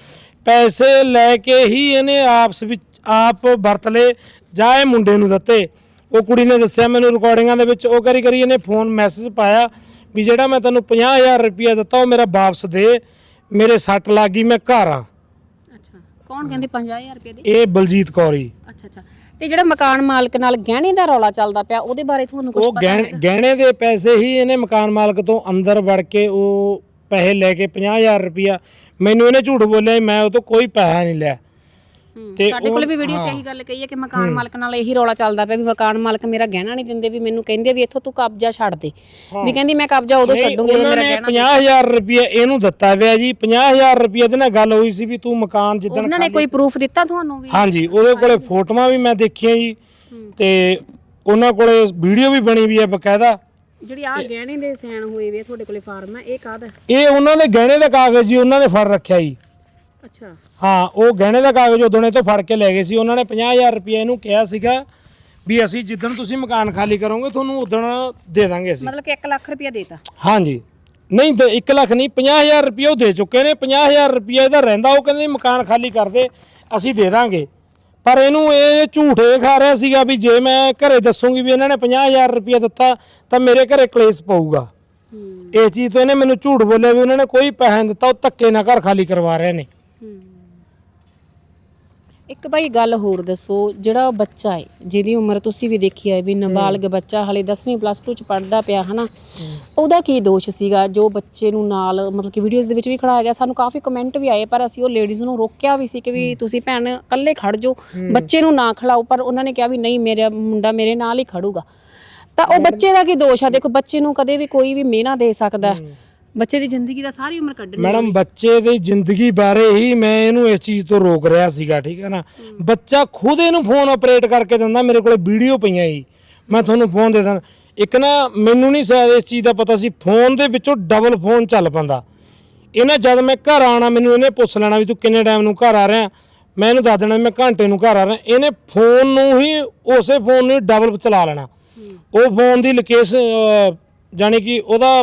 ਪੈਸੇ ਲੈ ਕੇ ਹੀ ਇਹਨੇ ਆਪਸ ਵਿੱਚ ਆਪ ਵਰਤ ਲਏ ਜਾਂ ਇਹ ਮੁੰਡੇ ਨੂੰ ਦਿੱਤੇ। ਉਹ ਕੁੜੀ ਨੇ ਦੱਸਿਆ ਮੈਨੂੰ ਰਿਕਾਰਡਿੰਗਾਂ ਦੇ ਵਿੱਚ ਉਹ ਕਰੀ ਕਰੀ ਇਹਨੇ ਫੋਨ ਮੈਸੇਜ ਪਾਇਆ ਵੀ ਜਿਹੜਾ ਮੈਂ ਤੈਨੂੰ 50000 ਰੁਪਇਆ ਦਿੱਤਾ ਉਹ ਮੇਰਾ ਵਾਪਸ ਦੇ। ਮੇਰੇ ਸੱਟ ਲੱਗ ਮੈਂ ਘਰ ਆ। ਅੱਛਾ। ਕੌਣ ਕਹਿੰਦੀ 50000 ਰੁਪਏ ਦੇ? ਇਹ ਬਲਜੀਤ ਕੌਰੀ ਅੱਛਾ ਅੱਛਾ। ਤੇ ਜਿਹੜਾ ਮਕਾਨ ਮਾਲਕ ਨਾਲ ਗਹਿਣੇ ਦਾ ਰੌਲਾ ਚੱਲਦਾ ਪਿਆ ਉਹਦੇ ਬਾਰੇ ਤੁਹਾਨੂੰ ਕੁਝ ਉਹ ਗਹਿਣੇ ਗਹਿਣੇ ਦੇ ਪੈਸੇ ਹੀ ਇਹਨੇ ਮਕਾਨ ਮਾਲਕ ਤੋਂ ਅੰਦਰ ਵੜ ਕੇ ਉਹ ਪੈਸੇ ਲੈ ਕੇ 50000 ਰੁਪਇਆ ਮੈਨੂੰ ਇਹਨੇ ਝੂਠ ਬੋਲਿਆ ਸੀ, ਮੈਂ ਉਹ ਤੋਂ ਕੋਈ ਪੈਸਾ ਨਹੀਂ ਲਿਆ। ਤੇ ਸਾਡੇ ਕੋਲ ਵੀ ਵੀਡੀਓ ਚ ਇਹੀ ਗੱਲ ਕਹੀ ਹੈ ਕਿ ਮਕਾਨ ਮਾਲਕ ਨਾਲ ਇਹੀ ਰੌਲਾ ਚੱਲਦਾ ਪਿਆ ਵੀ ਮਕਾਨ ਮਾਲਕ ਮੇਰਾ ਗਹਿਣਾ ਨਹੀਂ ਦਿੰਦੇ ਵੀ ਮੈਨੂੰ ਕਹਿੰਦੇ ਵੀ ਇੱਥੋਂ ਤੂੰ ਕਬਜ਼ਾ ਛੱਡ ਦੇ। ਵੀ ਕਹਿੰਦੀ ਮੈਂ ਕਬਜ਼ਾ ਉਦੋਂ ਛੱਡੂੰਗੀ ਜਦੋਂ ਮੇਰਾ ਗਹਿਣਾ 50000 ਰੁਪਇਆ ਇਹਨੂੰ ਦਿੱਤਾ ਹੋਇਆ ਜੀ। 50000 ਰੁਪਇਆ ਦੇ ਨਾਲ ਗੱਲ ਹੋਈ ਸੀ ਵੀ ਤੂੰ ਮਕਾਨ ਜਿੱਦਣ ਉਹਨਾਂ ਨੇ ਕੋਈ ਪ੍ਰੂਫ ਦਿੱਤਾ ਤੁਹਾਨੂੰ ਵੀ? ਹਾਂਜੀ ਉਹਦੇ ਕੋਲੇ ਫੋਟੋਆਂ ਵੀ ਮੈਂ ਦੇਖੀਆਂ ਜੀ। ਤੇ ਉਹਨਾਂ ਕੋਲੇ ਵੀਡੀਓ ਵੀ ਬਣੀ ਵੀ ਹੈ ਬਕਾਇਦਾ। ਜਿਹੜੀ ਆ ਗਹਿਣੇ ਦੇ ਸੈਨ ਹੋਏ ਵੇ ਤੁਹਾਡੇ ਕੋਲੇ ਫਾਰਮ ਹੈ ਇਹ ਕਾਹਦਾ? ਇਹ ਉਹਨਾਂ ਦੇ ਗਹਿਣੇ ਦਾ ਕਾਗਜ਼ ਜੀ ਉਹਨਾਂ ਨੇ ਫੜ ਰੱਖਿਆ ਜੀ। ਅੱਛਾ। ਹਾਂ ਉਹ ਗਹਿਣੇ ਦਾ ਕਾਗਜ਼ ਉਦੋਂ ਨੇ ਤੋਂ ਫੜ ਕੇ ਲੈ ਗਏ ਸੀ। ਉਹਨਾਂ ਨੇ 50000 ਰੁਪਏ ਇਹਨੂੰ ਕਿਹਾ ਸੀਗਾ ਵੀ ਅਸੀਂ ਜਿੱਦਣ ਤੁਸੀਂ ਮਕਾਨ ਖਾਲੀ ਕਰੋਗੇ ਤੁਹਾਨੂੰ ਉਦੋਂ ਦੇ ਦਾਂਗੇ ਅਸੀਂ। ਮਤਲਬ ਕਿ 1 ਲੱਖ ਰੁਪਇਆ ਦੇਤਾ। ਹਾਂਜੀ। ਨਹੀਂ ਤੇ 1 ਲੱਖ ਨਹੀਂ 50000 ਰੁਪਏ ਉਹ ਦੇ ਚੁੱਕੇ ਨੇ। 50000 ਰੁਪਏ ਇਹਦਾ ਰਹਿੰਦਾ ਉਹ ਕਹਿੰਦੇ ਮਕਾਨ ਖਾਲੀ ਕਰ ਦੇ ਅਸੀਂ ਦੇ ਦਾਂਗੇ। ਪਰ ਇਹਨੂੰ ਇਹ ਝੂਠੇ ਖਾ ਰਿਹਾ ਸੀਗਾ ਵੀ ਜੇ ਮੈਂ ਘਰੇ ਦੱਸੂਗੀ ਵੀ ਇਹਨਾਂ ਨੇ 50000 ਰੁਪਏ ਦਿੱਤਾ ਤਾਂ ਮੇਰੇ ਘਰੇ ਕਲੇਸ਼ ਪਊਗਾ। ਇਸ ਚੀਜ਼ ਤੋਂ ਇਹਨੇ ਮੈਨੂੰ ਝੂਠ ਬੋਲਿਆ ਵੀ ਉਹਨਾਂ ਨੇ ਕੋਈ ਪੈਸਾ ਨਹੀਂ ਦਿੱਤਾ ਉਹ ਧੱਕੇ ਨਾਲ ਘਰ ਖਾਲੀ ਕਰਵਾ ਰਹੇ ਨੇ। ਇੱਕ ਭਾਈ ਗੱਲ ਹੋਰ ਦੱਸੋ ਜਿਹੜਾ ਬੱਚਾ ਹੈ ਜਿਹਦੀ ਉਮਰ ਤੁਸੀਂ ਵੀ ਦੇਖੀ ਹੈ ਵੀ ਨਾਬਾਲਗ ਬੱਚਾ ਹਲੇ 10ਵੀਂ ਪਲੱਸ 2 ਚ ਪੜਦਾ ਪਿਆ ਹਨਾ? ਉਹਦਾ ਕੀ ਦੋਸ਼ ਸੀਗਾ? ਜੋ ਬੱਚੇ ਨੂੰ ਨਾਲ ਮਤਲਬ ਕਿ ਵੀਡੀਓਜ਼ ਦੇ ਵਿੱਚ ਵੀ ਖੜਾਇਆ ਗਿਆ ਸਾਨੂੰ ਕਾਫੀ ਕਮੈਂਟ ਵੀ ਆਏ ਪਰ ਅਸੀਂ ਉਹ ਲੇਡੀਜ਼ ਨੂੰ ਰੋਕਿਆ ਵੀ ਸੀ ਕਿ ਵੀ ਤੁਸੀਂ ਭੈਣ ਇਕੱਲੇ ਖੜ ਜਾਓ ਬੱਚੇ ਨੂੰ ਨਾ ਖੜਾਓ ਪਰ ਉਹਨਾਂ ਨੇ ਕਿਹਾ ਵੀ ਨਹੀਂ ਮੇਰਾ ਮੁੰਡਾ ਮੇਰੇ ਨਾਲ ਹੀ ਖੜੂਗਾ। ਤਾਂ ਉਹ ਬੱਚੇ ਦਾ ਕੀ ਦੋਸ਼ ਆ? ਦੇਖੋ ਬੱਚੇ ਨੂੰ ਕਦੇ ਵੀ ਕੋਈ ਵੀ ਮਿਹਨਾ ਦੇ ਸਕਦਾ। ਹੈ। ਬੱਚੇ ਦੀ ਜ਼ਿੰਦਗੀ ਦਾ ਸਾਰੀ ਉਮਰ ਕੱਢਣੀ ਮੈਡਮ ਬੱਚੇ ਦੀ ਜ਼ਿੰਦਗੀ ਬਾਰੇ ਹੀ ਮੈਂ ਇਹਨੂੰ ਇਸ ਚੀਜ਼ ਤੋਂ ਰੋਕ ਰਿਹਾ ਸੀਗਾ ਠੀਕ ਹੈ ਨਾ? ਬੱਚਾ ਖੁਦ ਇਹਨੂੰ ਫੋਨ ਆਪਰੇਟ ਕਰਕੇ ਦਿੰਦਾ ਮੇਰੇ ਕੋਲੇ ਵੀਡੀਓ ਪਈਆਂ ਜੀ। ਮੈਂ ਤੁਹਾਨੂੰ ਫੋਨ ਦੇ ਦਾਂ ਇੱਕ ਨਾ ਮੈਨੂੰ ਨਹੀਂ ਸ਼ਾਇਦ ਇਸ ਚੀਜ਼ ਦਾ ਪਤਾ ਸੀ ਫੋਨ ਦੇ ਵਿੱਚੋਂ ਡਬਲ ਫੋਨ ਚੱਲ ਪੈਂਦਾ। ਇਹਨੇ ਜਦ ਮੈਂ ਘਰ ਆਣਾ ਮੈਨੂੰ ਇਹਨੇ ਪੁੱਛ ਲੈਣਾ ਵੀ ਤੂੰ ਕਿੰਨੇ ਟਾਈਮ ਨੂੰ ਘਰ ਆ ਰਿਹਾ? ਮੈਂ ਇਹਨੂੰ ਦੱਸ ਦੇਣਾ ਮੈਂ ਘੰਟੇ ਨੂੰ ਘਰ ਆ ਰਿਹਾ। ਇਹਨੇ ਫੋਨ ਨੂੰ ਹੀ ਉਸੇ ਫੋਨ ਨੂੰ ਡਬਲ ਚਲਾ ਲੈਣਾ। ਉਹ ਫੋਨ ਦੀ ਲੋਕੇਸ਼ਨ ਜਾਨੀ ਕਿ ਉਹਦਾ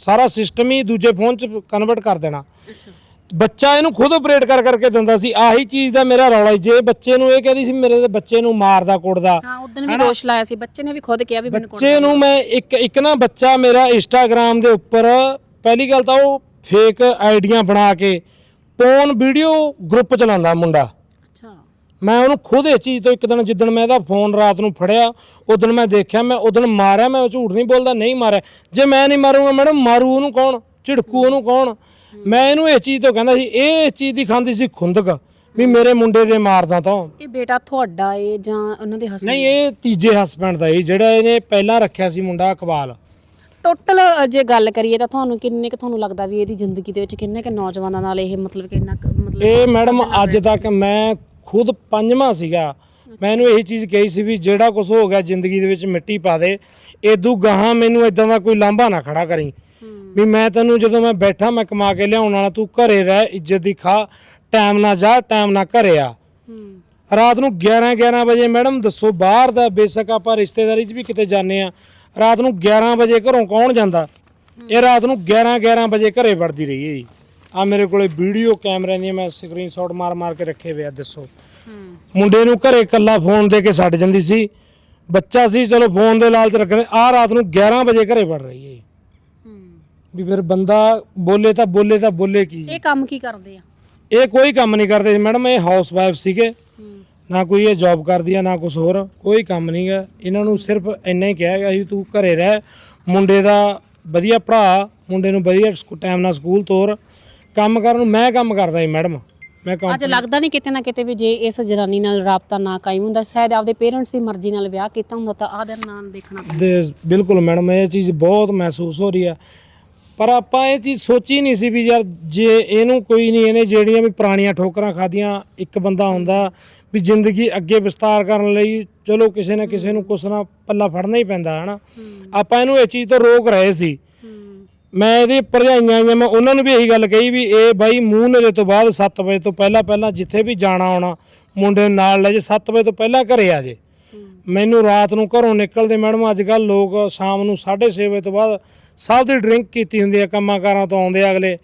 ਸਾਰਾ ਸਿਸਟਮ ਹੀ ਦੂਜੇ ਫੋਨ 'ਚ ਕਨਵਰਟ ਕਰ ਦੇਣਾ। ਅੱਛਾ। ਬੱਚਾ ਇਹਨੂੰ ਖੁਦ ਆਪਰੇਟ ਕਰ ਕਰਕੇ ਦਿੰਦਾ ਸੀ ਆਹੀ ਚੀਜ਼ ਦਾ ਮੇਰਾ ਰੌਲਾ। ਜੇ ਬੱਚੇ ਨੂੰ ਇਹ ਕਹਿੰਦੀ ਸੀ ਮੇਰੇ ਦੇ ਬੱਚੇ ਨੂੰ ਮਾਰਦਾ ਕੁੱਟਦਾ ਹਾਂ ਉਦੋਂ ਵੀ ਦੋਸ਼ ਲਾਇਆ ਸੀ। ਬੱਚੇ ਨੇ ਵੀ ਖੁਦ ਕਿਹਾ ਵੀ ਮੈਨੂੰ ਬੱਚੇ ਨੂੰ ਮੈਂ ਇੱਕ ਇੱਕ ਨਾ ਬੱਚਾ ਮੇਰਾ ਇੰਸਟਾਗ੍ਰam ਦੇ ਉੱਪਰ ਪਹਿਲੀ ਗੱਲ ਤਾਂ ਉਹ ਫੇਕ ਆਈਡੀਆਂ ਬਣਾ ਕੇ ਪੋਨ ਵੀਡੀਓ ਗਰੁੱਪ ਚਲਾਉਂਦਾ ਮੁੰਡਾ। ਮੈਂ ਉਹਨੂੰ ਖੁਦ ਇਸ ਚੀਜ਼ ਤੋਂ ਇੱਕ ਦਿਨ ਜਿੱਦਣ ਮੈਂ ਇਹਦਾ ਫੋਨ ਰਾਤ ਨੂੰ ਫੜਿਆ ਉਦੋਂ ਮੈਂ ਦੇਖਿਆ ਮੈਂ ਉਦੋਂ ਮਾਰਿਆ ਮੈਂ ਝੂਠ ਨਹੀਂ ਬੋਲਦਾ ਨਹੀਂ ਮਾਰਿਆ। ਜੇ ਮੈਂ ਨਹੀਂ ਮਾਰੂੰਗਾ ਮੈਡਮ ਮਾਰੂ ਉਹਨੂੰ ਕੌਣ? ਝਿੜਕੂ ਉਹਨੂੰ ਕੌਣ? ਮੈਂ ਇਹਨੂੰ ਇਸ ਚੀਜ਼ ਤੋਂ ਕਹਿੰਦਾ ਸੀ ਇਹ ਇਸ ਚੀਜ਼ ਦੀ ਖਾਂਦੀ ਸੀ ਖੁੰਦਕ ਵੀ ਮੇਰੇ ਮੁੰਡੇ ਦੇ ਮਾਰਦਾ ਤਾਂ। ਇਹ ਬੇਟਾ ਤੁਹਾਡਾ ਏ ਜਾਂ ਉਹਨਾਂ ਦੇ ਹਸਬੰਦ ਨਹੀਂ ਇਹ ਤੀਜੇ ਹਸਬੰਡ ਦਾ ਇਹ ਜਿਹੜਾ ਇਹਨੇ ਪਹਿਲਾਂ ਰੱਖਿਆ ਸੀ ਮੁੰਡਾ ਇਕਬਾਲ। ਟੋਟਲ ਜੇ ਗੱਲ ਕਰੀਏ ਤਾਂ ਤੁਹਾਨੂੰ ਕਿੰਨੇ ਕੁ ਤੁਹਾਨੂੰ ਲੱਗਦਾ ਵੀ ਇਹਦੀ ਜ਼ਿੰਦਗੀ ਦੇ ਵਿੱਚ ਕਿੰਨੇ ਕੁ ਨੌਜਵਾਨਾਂ ਨਾਲ ਇਹ ਮਤਲਬ ਕਿ ਇੰਨਾ ਕੁ ਮਤਲਬ ਇਹ ਮੈਡਮ ਅੱਜ ਤੱਕ ਮੈਂ ਖੁਦ ਪੰਜਵਾਂ ਸੀਗਾ। ਮੈਂ ਇਹਨੂੰ ਇਹੀ ਚੀਜ਼ ਕਹੀ ਸੀ ਵੀ ਜਿਹੜਾ ਕੁਝ ਹੋ ਗਿਆ ਜ਼ਿੰਦਗੀ ਦੇ ਵਿੱਚ ਮਿੱਟੀ ਪਾ ਦੇ। ਏਦੂ ਗਾਹਾਂ ਮੈਨੂੰ ਇਦਾਂ ਦਾ ਕੋਈ ਲਾਂਭਾ ਨਾ ਖੜਾ ਕਰੀ। ਵੀ ਮੈਂ ਤੈਨੂੰ ਜਦੋਂ ਮੈਂ ਬੈਠਾ ਮੈਂ ਕਮਾ ਕੇ ਲਿਆਉਣ ਵਾਲਾ ਤੂੰ ਘਰੇ ਰਹਿ ਇੱਜ਼ਤ ਦੀ ਖਾ ਟਾਈਮ ਨਾ ਜਾ ਟਾਈਮ ਨਾ ਘਰੇ ਆ। ਰਾਤ ਨੂੰ 11 11 ਵਜੇ ਮੈਡਮ ਦੱਸੋ ਬਾਹਰ ਦਾ ਬੇਸ਼ੱਕ ਆਪਾਂ ਰਿਸ਼ਤੇਦਾਰੀ 'ਚ ਵੀ ਕਿਤੇ ਜਾਂਦੇ ਆ ਰਾਤ ਨੂੰ 11 ਵਜੇ ਘਰੋਂ ਕੌਣ ਜਾਂਦਾ? ਇਹ ਰਾਤ ਨੂੰ 11 11 ਵਜੇ ਘਰੇ ਵੜਦੀ ਰਹੀ ਹੈ ਜੀ। ਆ ਮੇਰੇ ਕੋਲੇ ਵੀਡੀਓ ਕੈਮਰੇ ਦੀਆਂ ਮੈਂ ਸਕਰੀਨਸ਼ਾਟ ਮਾਰ ਮਾਰ ਕੇ ਰੱਖੇ ਹੋਏ ਆ ਦੱਸੋ। ਹੂੰ। ਮੁੰਡੇ ਨੂੰ ਘਰੇ ਇਕੱਲਾ ਫੋਨ ਦੇ ਕੇ ਛੱਡ ਜਾਂਦੀ ਸੀ। ਬੱਚਾ ਸੀ ਚਲੋ ਫੋਨ ਦੇ ਲਾਲਚ ਰੱਖਣੇ ਆ। ਰਾਤ ਨੂੰ 11 ਵਜੇ ਘਰੇ ਵੜ ਰਹੀ ਹੈ। ਹੂੰ। ਵੀ ਫਿਰ ਬੰਦਾ ਬੋਲੇ ਤਾਂ ਬੋਲੇ ਤਾਂ ਬੋਲੇ ਕੀ ਇਹ ਕੰਮ ਕੀ ਕਰਦੇ ਆ? ਇਹ ਕੋਈ ਕੰਮ ਨਹੀਂ ਕਰਦੇ। ਮੈਡਮ ਇਹ ਹਾਊਸ ਵਾਈਫ ਸੀਗੇ। ਹੂੰ। ਨਾ ਕੋਈ ਇਹ ਜੌਬ ਕਰਦੀ ਆ ਨਾ ਕੁਝ ਹੋਰ। ਕੋਈ ਕੰਮ ਨਹੀਂਗਾ ਇਹਨਾਂ ਨੂੰ ਸਿਰਫ ਇੰਨਾ ਹੀ ਕਿਹਾ ਗਿਆ ਸੀ ਤੂੰ ਘਰੇ ਰਹਿ। ਮੁੰਡੇ ਦਾ ਵਧੀਆ ਪੜਾ ਮੁੰਡੇ ਨੂੰ ਵਧੀਆ ਟਾਈਮ ਨਾਲ ਸਕੂਲ ਤੋਰ। ਕੰਮ ਕਰਨ ਨੂੰ ਮੈਂ ਕੰਮ ਕਰਦਾ ਸੀ ਮੈਡਮ ਮੈਂ ਕੰਮ ਅੱਜ ਲੱਗਦਾ ਨਹੀਂ ਕਿਤੇ ਨਾ ਕਿਤੇ ਵੀ ਜੇ ਇਸ ਜਨਾਨੀ ਨਾਲ ਰਾਬਤਾ ਨਾ ਕਾਇਮ ਹੁੰਦਾ ਸ਼ਾਇਦ ਆਪਦੇ ਪੇਰੈਂਟਸ ਦੀ ਮਰਜ਼ੀ ਨਾਲ ਵਿਆਹ ਕੀਤਾ ਹੁੰਦਾ ਤਾਂ ਆਦਰ ਨਾਲ ਦੇਖਣਾ ਪੈਂਦਾ। ਦੇ ਬਿਲਕੁਲ ਮੈਡਮ ਇਹ ਚੀਜ਼ ਬਹੁਤ ਮਹਿਸੂਸ ਹੋ ਰਹੀ ਆ। ਪਰ ਆਪਾਂ ਇਹ ਚੀਜ਼ ਸੋਚੀ ਨਹੀਂ ਸੀ ਵੀ ਯਾਰ ਜੇ ਇਹਨੂੰ ਕੋਈ ਨਹੀਂ ਇਹਨੇ ਜਿਹੜੀਆਂ ਵੀ ਪੁਰਾਣੀਆਂ ਠੋਕਰਾਂ ਖਾਧੀਆਂ ਇੱਕ ਬੰਦਾ ਹੁੰਦਾ ਵੀ ਜ਼ਿੰਦਗੀ ਅੱਗੇ ਵਿਸਤਾਰ ਕਰਨ ਲਈ ਚਲੋ ਕਿਸੇ ਨਾ ਕਿਸੇ ਨੂੰ ਕੁਛ ਨਾ ਪੱਲਾ ਫੜਨਾ ਹੀ ਪੈਂਦਾ ਹਨਾ। ਆਪਾਂ ਇਹਨੂੰ ਇਹ ਚੀਜ਼ ਤੋਂ ਰੋਕ ਰਹੇ ਸੀ। ਮੈਂ ਇਹਦੀ ਭਰਜਾਈਆਂ ਆਈਆਂ, ਮੈਂ ਉਹਨਾਂ ਨੂੰ ਵੀ ਇਹੀ ਗੱਲ ਕਹੀ ਵੀ ਇਹ ਬਾਈ ਮੂੰਹ ਨੇਰੇ ਤੋਂ ਬਾਅਦ 7 ਵਜੇ ਤੋਂ ਪਹਿਲਾਂ ਪਹਿਲਾਂ ਜਿੱਥੇ ਵੀ ਜਾਣਾ ਆਉਣਾ, ਮੁੰਡੇ ਨੂੰ ਨਾਲ ਲੈ ਜੇ 7 ਵਜੇ ਤੋਂ ਪਹਿਲਾਂ ਘਰੇ ਆ ਜੇ। ਮੈਨੂੰ ਰਾਤ ਨੂੰ ਘਰੋਂ ਨਿਕਲਦੇ ਮੈਡਮ, ਅੱਜ ਕੱਲ ਲੋਕ ਸ਼ਾਮ ਨੂੰ 6:30 ਵਜੇ ਤੋਂ ਬਾਅਦ ਸਭ ਦੀ ਡਰਿੰਕ ਕੀਤੀ ਹੁੰਦੀ ਹੈ ਕੰਮਾਂ ਕਾਰਾਂ ਤੋਂ ਆਉਂਦੇ ਆ ਅਗਲੇ।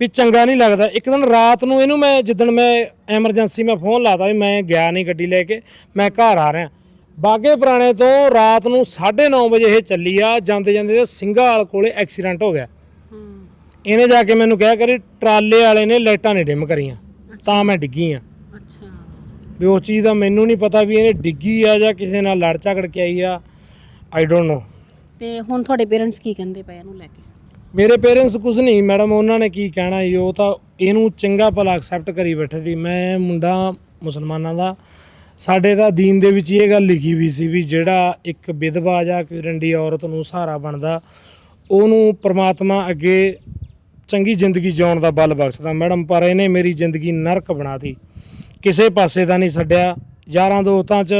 ਵੀ ਚੰਗਾ ਨਹੀਂ ਲੱਗਦਾ। ਇੱਕ ਦਿਨ ਰਾਤ ਨੂੰ ਇਹਨੂੰ ਮੈਂ, ਜਿੱਦਣ ਮੈਂ ਐਮਰਜੈਂਸੀ ਮੈਂ ਫੋਨ ਲਾਤਾ ਵੀ ਮੈਂ ਗਿਆ ਨਹੀਂ ਗੱਡੀ ਲੈ ਕੇ, ਮੈਂ ਘਰ ਆ ਰਿਹਾ। ਬਾਗੇ ਪੁਰਾਣੇ ਤੋਂ ਰਾਤ ਨੂੰ 9:30 ਵਜੇ ਇਹ ਚੱਲੀ ਆ ਜਾਂਦੇ ਜਾਂਦੇ ਸਿੰਘਾਲ ਕੋਲੇ ਐਕਸੀਡੈਂਟ ਹੋ ਗਿਆ। ਹੂੰ। ਇਹਨੇ ਜਾ ਕੇ ਮੈਨੂੰ ਕਿਹਾ ਕਰੀ ਟਰਾਲੇ ਵਾਲੇ ਨੇ ਲਾਈਟਾਂ ਨਹੀਂ ਡਿਮ ਕਰੀਆਂ ਤਾਂ ਮੈਂ ਡਿੱਗੀ ਆ। ਅੱਛਾ। ਵੀ ਉਸ ਚੀਜ਼ ਦਾ ਮੈਨੂੰ ਨਹੀਂ ਪਤਾ ਵੀ ਇਹਨੇ ਡਿੱਗੀ ਆ ਜਾਂ ਕਿਸੇ ਨਾਲ ਲੜ ਝਗੜ ਕੇ ਆਈ ਆ ਆਈ ਡੋਨਟ ਨੋ ਤੇ ਹੁਣ ਤੁਹਾਡੇ ਪੇਰੈਂਟਸ ਕੀ ਕਹਿੰਦੇ ਪਏ ਇਹਨੂੰ ਲੈ ਕੇ? ਮੇਰੇ ਪੇਰੈਂਟਸ ਕੁਝ ਨਹੀਂ ਮੈਡਮ ਉਹਨਾਂ ਨੇ ਕੀ ਕਹਿਣਾ ਜੀ ਉਹ ਤਾਂ ਇਹਨੂੰ ਚੰਗਾ ਭਲਾ ਐਕਸੈਪਟ ਕਰੀ ਬੈਠੇ ਸੀ। ਮੈਂ ਮੁੰਡਾ ਮੁਸਲਮਾਨਾਂ ਦਾ ਸਾਡੇ ਤਾਂ ਦੀਨ ਦੇ ਵਿੱਚ ਇਹ ਗੱਲ ਲਿਖੀ ਵੀ ਸੀ ਵੀ ਜਿਹੜਾ ਇੱਕ ਵਿਧਵਾ ਜਾਂ ਕੋਈ ਰੰਡੀ ਔਰਤ ਨੂੰ ਸਹਾਰਾ ਬਣਦਾ ਉਹਨੂੰ ਪ੍ਰਮਾਤਮਾ ਅੱਗੇ ਚੰਗੀ ਜ਼ਿੰਦਗੀ ਜਿਉਣ ਦਾ ਬਲ ਬਖਸ਼ਦਾ। ਮੈਡਮ ਪਰ ਇਹਨੇ ਮੇਰੀ ਜ਼ਿੰਦਗੀ ਨਰਕ ਬਣਾਤੀ। ਕਿਸੇ ਪਾਸੇ ਦਾ ਨਹੀਂ ਛੱਡਿਆ। ਯਾਰਾਂ ਦੋਸਤਾਂ 'ਚ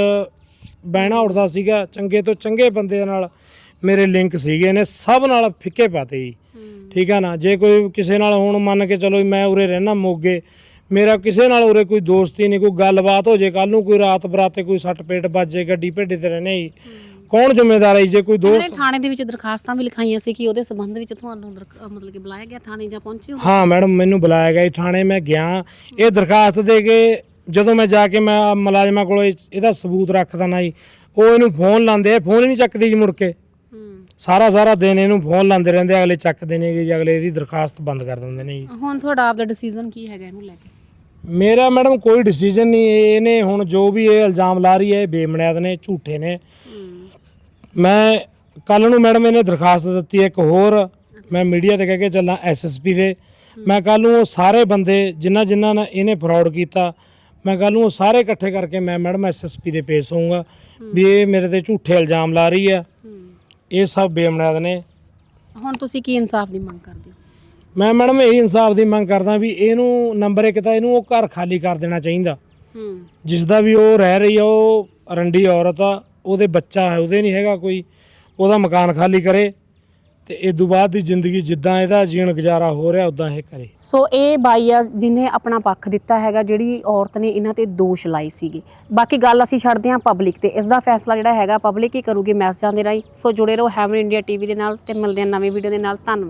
ਬਹਿਣਾ ਉੱਠਦਾ ਸੀਗਾ। ਚੰਗੇ ਤੋਂ ਚੰਗੇ ਬੰਦੇ ਨਾਲ ਮੇਰੇ ਲਿੰਕ ਸੀਗੇ। ਨੇ ਸਭ ਨਾਲ ਫਿੱਕੇ ਪਾਤੇ ਜੀ। ਠੀਕ ਆ ਨਾ? ਜੇ ਕੋਈ ਕਿਸੇ ਨਾਲ ਹੁਣ ਮੰਨ ਕੇ ਚਲੋ ਮੈਂ ਉਰੇ ਰਹਿਣਾ ਮੋਗੇ ਮੇਰਾ ਕਿਸੇ ਨਾਲ ਉਰੇ ਕੋਈ ਦੋਸਤੀ ਨਹੀਂ ਕੋਈ ਗੱਲਬਾਤ ਹੋ ਜੇ ਕੱਲ ਨੂੰ ਕੋਈ ਰਾਤ ਬਰਾਤੇ ਕੋਈ ਸੱਟ ਪੇਟ ਵੱਜੇ ਗੱਡੀ ਭੇਡੇ ਤੇ ਰਹਿਣੇ ਜੀ ਕੌਣ ਜ਼ਿੰਮੇਦਾਰ ਹੈ ਜੀ? ਕੋਈ ਦੋਸਤ ਉਹਨੇ ਥਾਣੇ ਦੇ ਵਿੱਚ ਦਰਖਾਸਤਾਂ ਵੀ ਲਿਖਾਈਆਂ ਸੀ ਕਿ ਉਹਦੇ ਸੰਬੰਧ ਵਿੱਚ ਤੁਹਾਨੂੰ ਅਹ ਮਤਲਬ ਕਿ ਬੁਲਾਇਆ ਗਿਆ ਥਾਣੇ ਜਾਂ ਪਹੁੰਚੇ ਹੋ? ਹਾਂ ਮੈਡਮ ਮੈਨੂੰ ਬੁਲਾਇਆ ਗਿਆ ਜੀ ਥਾਣੇ ਮੈਂ ਗਿਆ। ਇਹ ਦਰਖਾਸਤ ਦੇ ਕੇ ਜਦੋਂ ਮੈਂ ਜਾ ਕੇ ਮੈਂ ਮੁਲਾਜ਼ਮਾਂ ਕੋਲ ਇਹਦਾ ਸਬੂਤ ਰੱਖਦਾ ਨਾ ਜੀ ਉਹ ਇਹਨੂੰ ਫੋਨ ਲਾਉਂਦੇ ਆ ਫੋਨ ਹੀ ਨਹੀਂ ਚੱਕਦੀ ਜੀ ਮੁੜ ਕੇ। ਹੂੰ। ਸਾਰਾ ਸਾਰਾ ਦਿਨ ਇਹਨੂੰ ਫੋਨ ਲਾਉਂਦੇ ਰਹਿੰਦੇ ਆ, ਅਗਲੇ ਚੱਕਦੇ ਨੇ ਜੀ ਅਗਲੇ ਇਹਦੀ ਦਰਖਾਸਤ ਬੰਦ ਕਰ ਦਿੰਦੇ ਨੇ ਜੀ। ਹੁਣ ਤੁਹਾਡਾ ਆਪਦਾ ਡਿਸੀਜਨ ਕੀ ਹੈਗਾ ਇਹਨੂੰ ਲੈ ਕੇ? ਮੇਰਾ ਮੈਡਮ ਕੋਈ ਡਿਸੀਜਨ ਨਹੀਂ ਇਹਨੇ ਹੁਣ ਜੋ ਵੀ ਇਹ ਇਲਜ਼ਾਮ ਲਾ ਰਹੀ ਹੈ ਇਹ ਬੇਬੁਨਿਆਦ ਨੇ ਝੂਠੇ ਨੇ। ਮੈਂ ਕੱਲ ਨੂੰ ਮੈਡਮ ਇਹਨੇ ਦਰਖਾਸਤ ਦਿੱਤੀ ਹੈ ਇੱਕ ਹੋਰ ਮੈਂ ਮੀਡੀਆ ਤੇ ਕਹਿ ਕੇ ਚੱਲਾਂ ਐਸਐਸਪੀ ਦੇ। ਮੈਂ ਕੱਲ ਨੂੰ ਉਹ ਸਾਰੇ ਬੰਦੇ ਜਿਨ੍ਹਾਂ ਜਿਨ੍ਹਾਂ ਨੇ ਇਹਨੇ ਫਰਾਡ ਕੀਤਾ ਮੈਂ ਕੱਲ ਨੂੰ ਉਹ ਸਾਰੇ ਇਕੱਠੇ ਕਰਕੇ ਮੈਂ ਮੈਡਮ ਐਸਐਸਪੀ ਦੇ ਪੇਸ਼ ਹੋਊਂਗਾ ਵੀ ਇਹ ਮੇਰੇ ਤੇ ਝੂਠੇ ਇਲਜ਼ਾਮ ਲਾ ਰਹੀ ਹੈ। ਇਹ ਸਭ ਬੇਬੁਨਿਆਦ ਨੇ। ਹੁਣ ਤੁਸੀਂ ਕੀ ਇਨਸਾਫ ਦੀ ਮੰਗ ਕਰਦੇ ਹੋ? ਮੈਂ ਮੈਡਮ ਇਹ ਇਨਸਾਫ ਦੀ ਮੰਗ ਕਰਦਾ ਵੀ ਇਹਨੂੰ ਨੰਬਰ ਇੱਕ ਤਾਂ ਇਹਨੂੰ ਉਹ ਘਰ ਖਾਲੀ ਕਰ ਦੇਣਾ ਚਾਹੀਦਾ। ਹੂੰ। ਜਿਸ ਦਾ ਵੀ ਉਹ ਰਹਿ ਰਹੀ ਆ ਉਹ ਰੰਡੀ ਔਰਤ ਆ ਉਹਦੇ ਬੱਚਾ ਹੈ ਉਹਦੇ ਨਹੀਂ ਹੈਗਾ ਕੋਈ ਉਹਦਾ ਮਕਾਨ ਖਾਲੀ ਕਰੇ ਤੇ ਇਸ ਤੋਂ ਬਾਅਦ ਦੀ ਜ਼ਿੰਦਗੀ ਜਿੱਦਾਂ ਇਹਦਾ ਜੀਣ ਗੁਜ਼ਾਰਾ ਹੋ ਰਿਹਾ ਉਦਾਂ ਇਹ ਕਰੇ। ਸੋ ਇਹ ਬਾਈ ਆ ਜਿਹਨੇ ਆਪਣਾ ਪੱਖ ਦਿੱਤਾ ਹੈਗਾ ਜਿਹੜੀ ਔਰਤ ਨੇ ਇਹਨਾਂ ਤੇ ਦੋਸ਼ ਲਾਏ ਸੀਗੇ। ਬਾਕੀ ਗੱਲ ਅਸੀਂ ਛੱਡਦੇ ਹਾਂ ਪਬਲਿਕ ਤੇ। ਇਸ ਦਾ ਫੈਸਲਾ ਜਿਹੜਾ ਹੈਗਾ ਪਬਲਿਕ ਹੀ ਕਰੂਗੀ ਮੈਸੇਜਾਂ ਦੇ ਰਾਹੀਂ। ਸੋ ਜੁੜੇ ਰਹੋ ਹੈਵਨ ਇੰਡੀਆ ਟੀਵੀ ਦੇ ਨਾਲ ਤੇ ਮਿਲਦੇ ਹਾਂ ਨਵੀਂ ਵੀਡੀਓ ਦੇ ਨਾਲ। ਧੰਨਵਾਦ।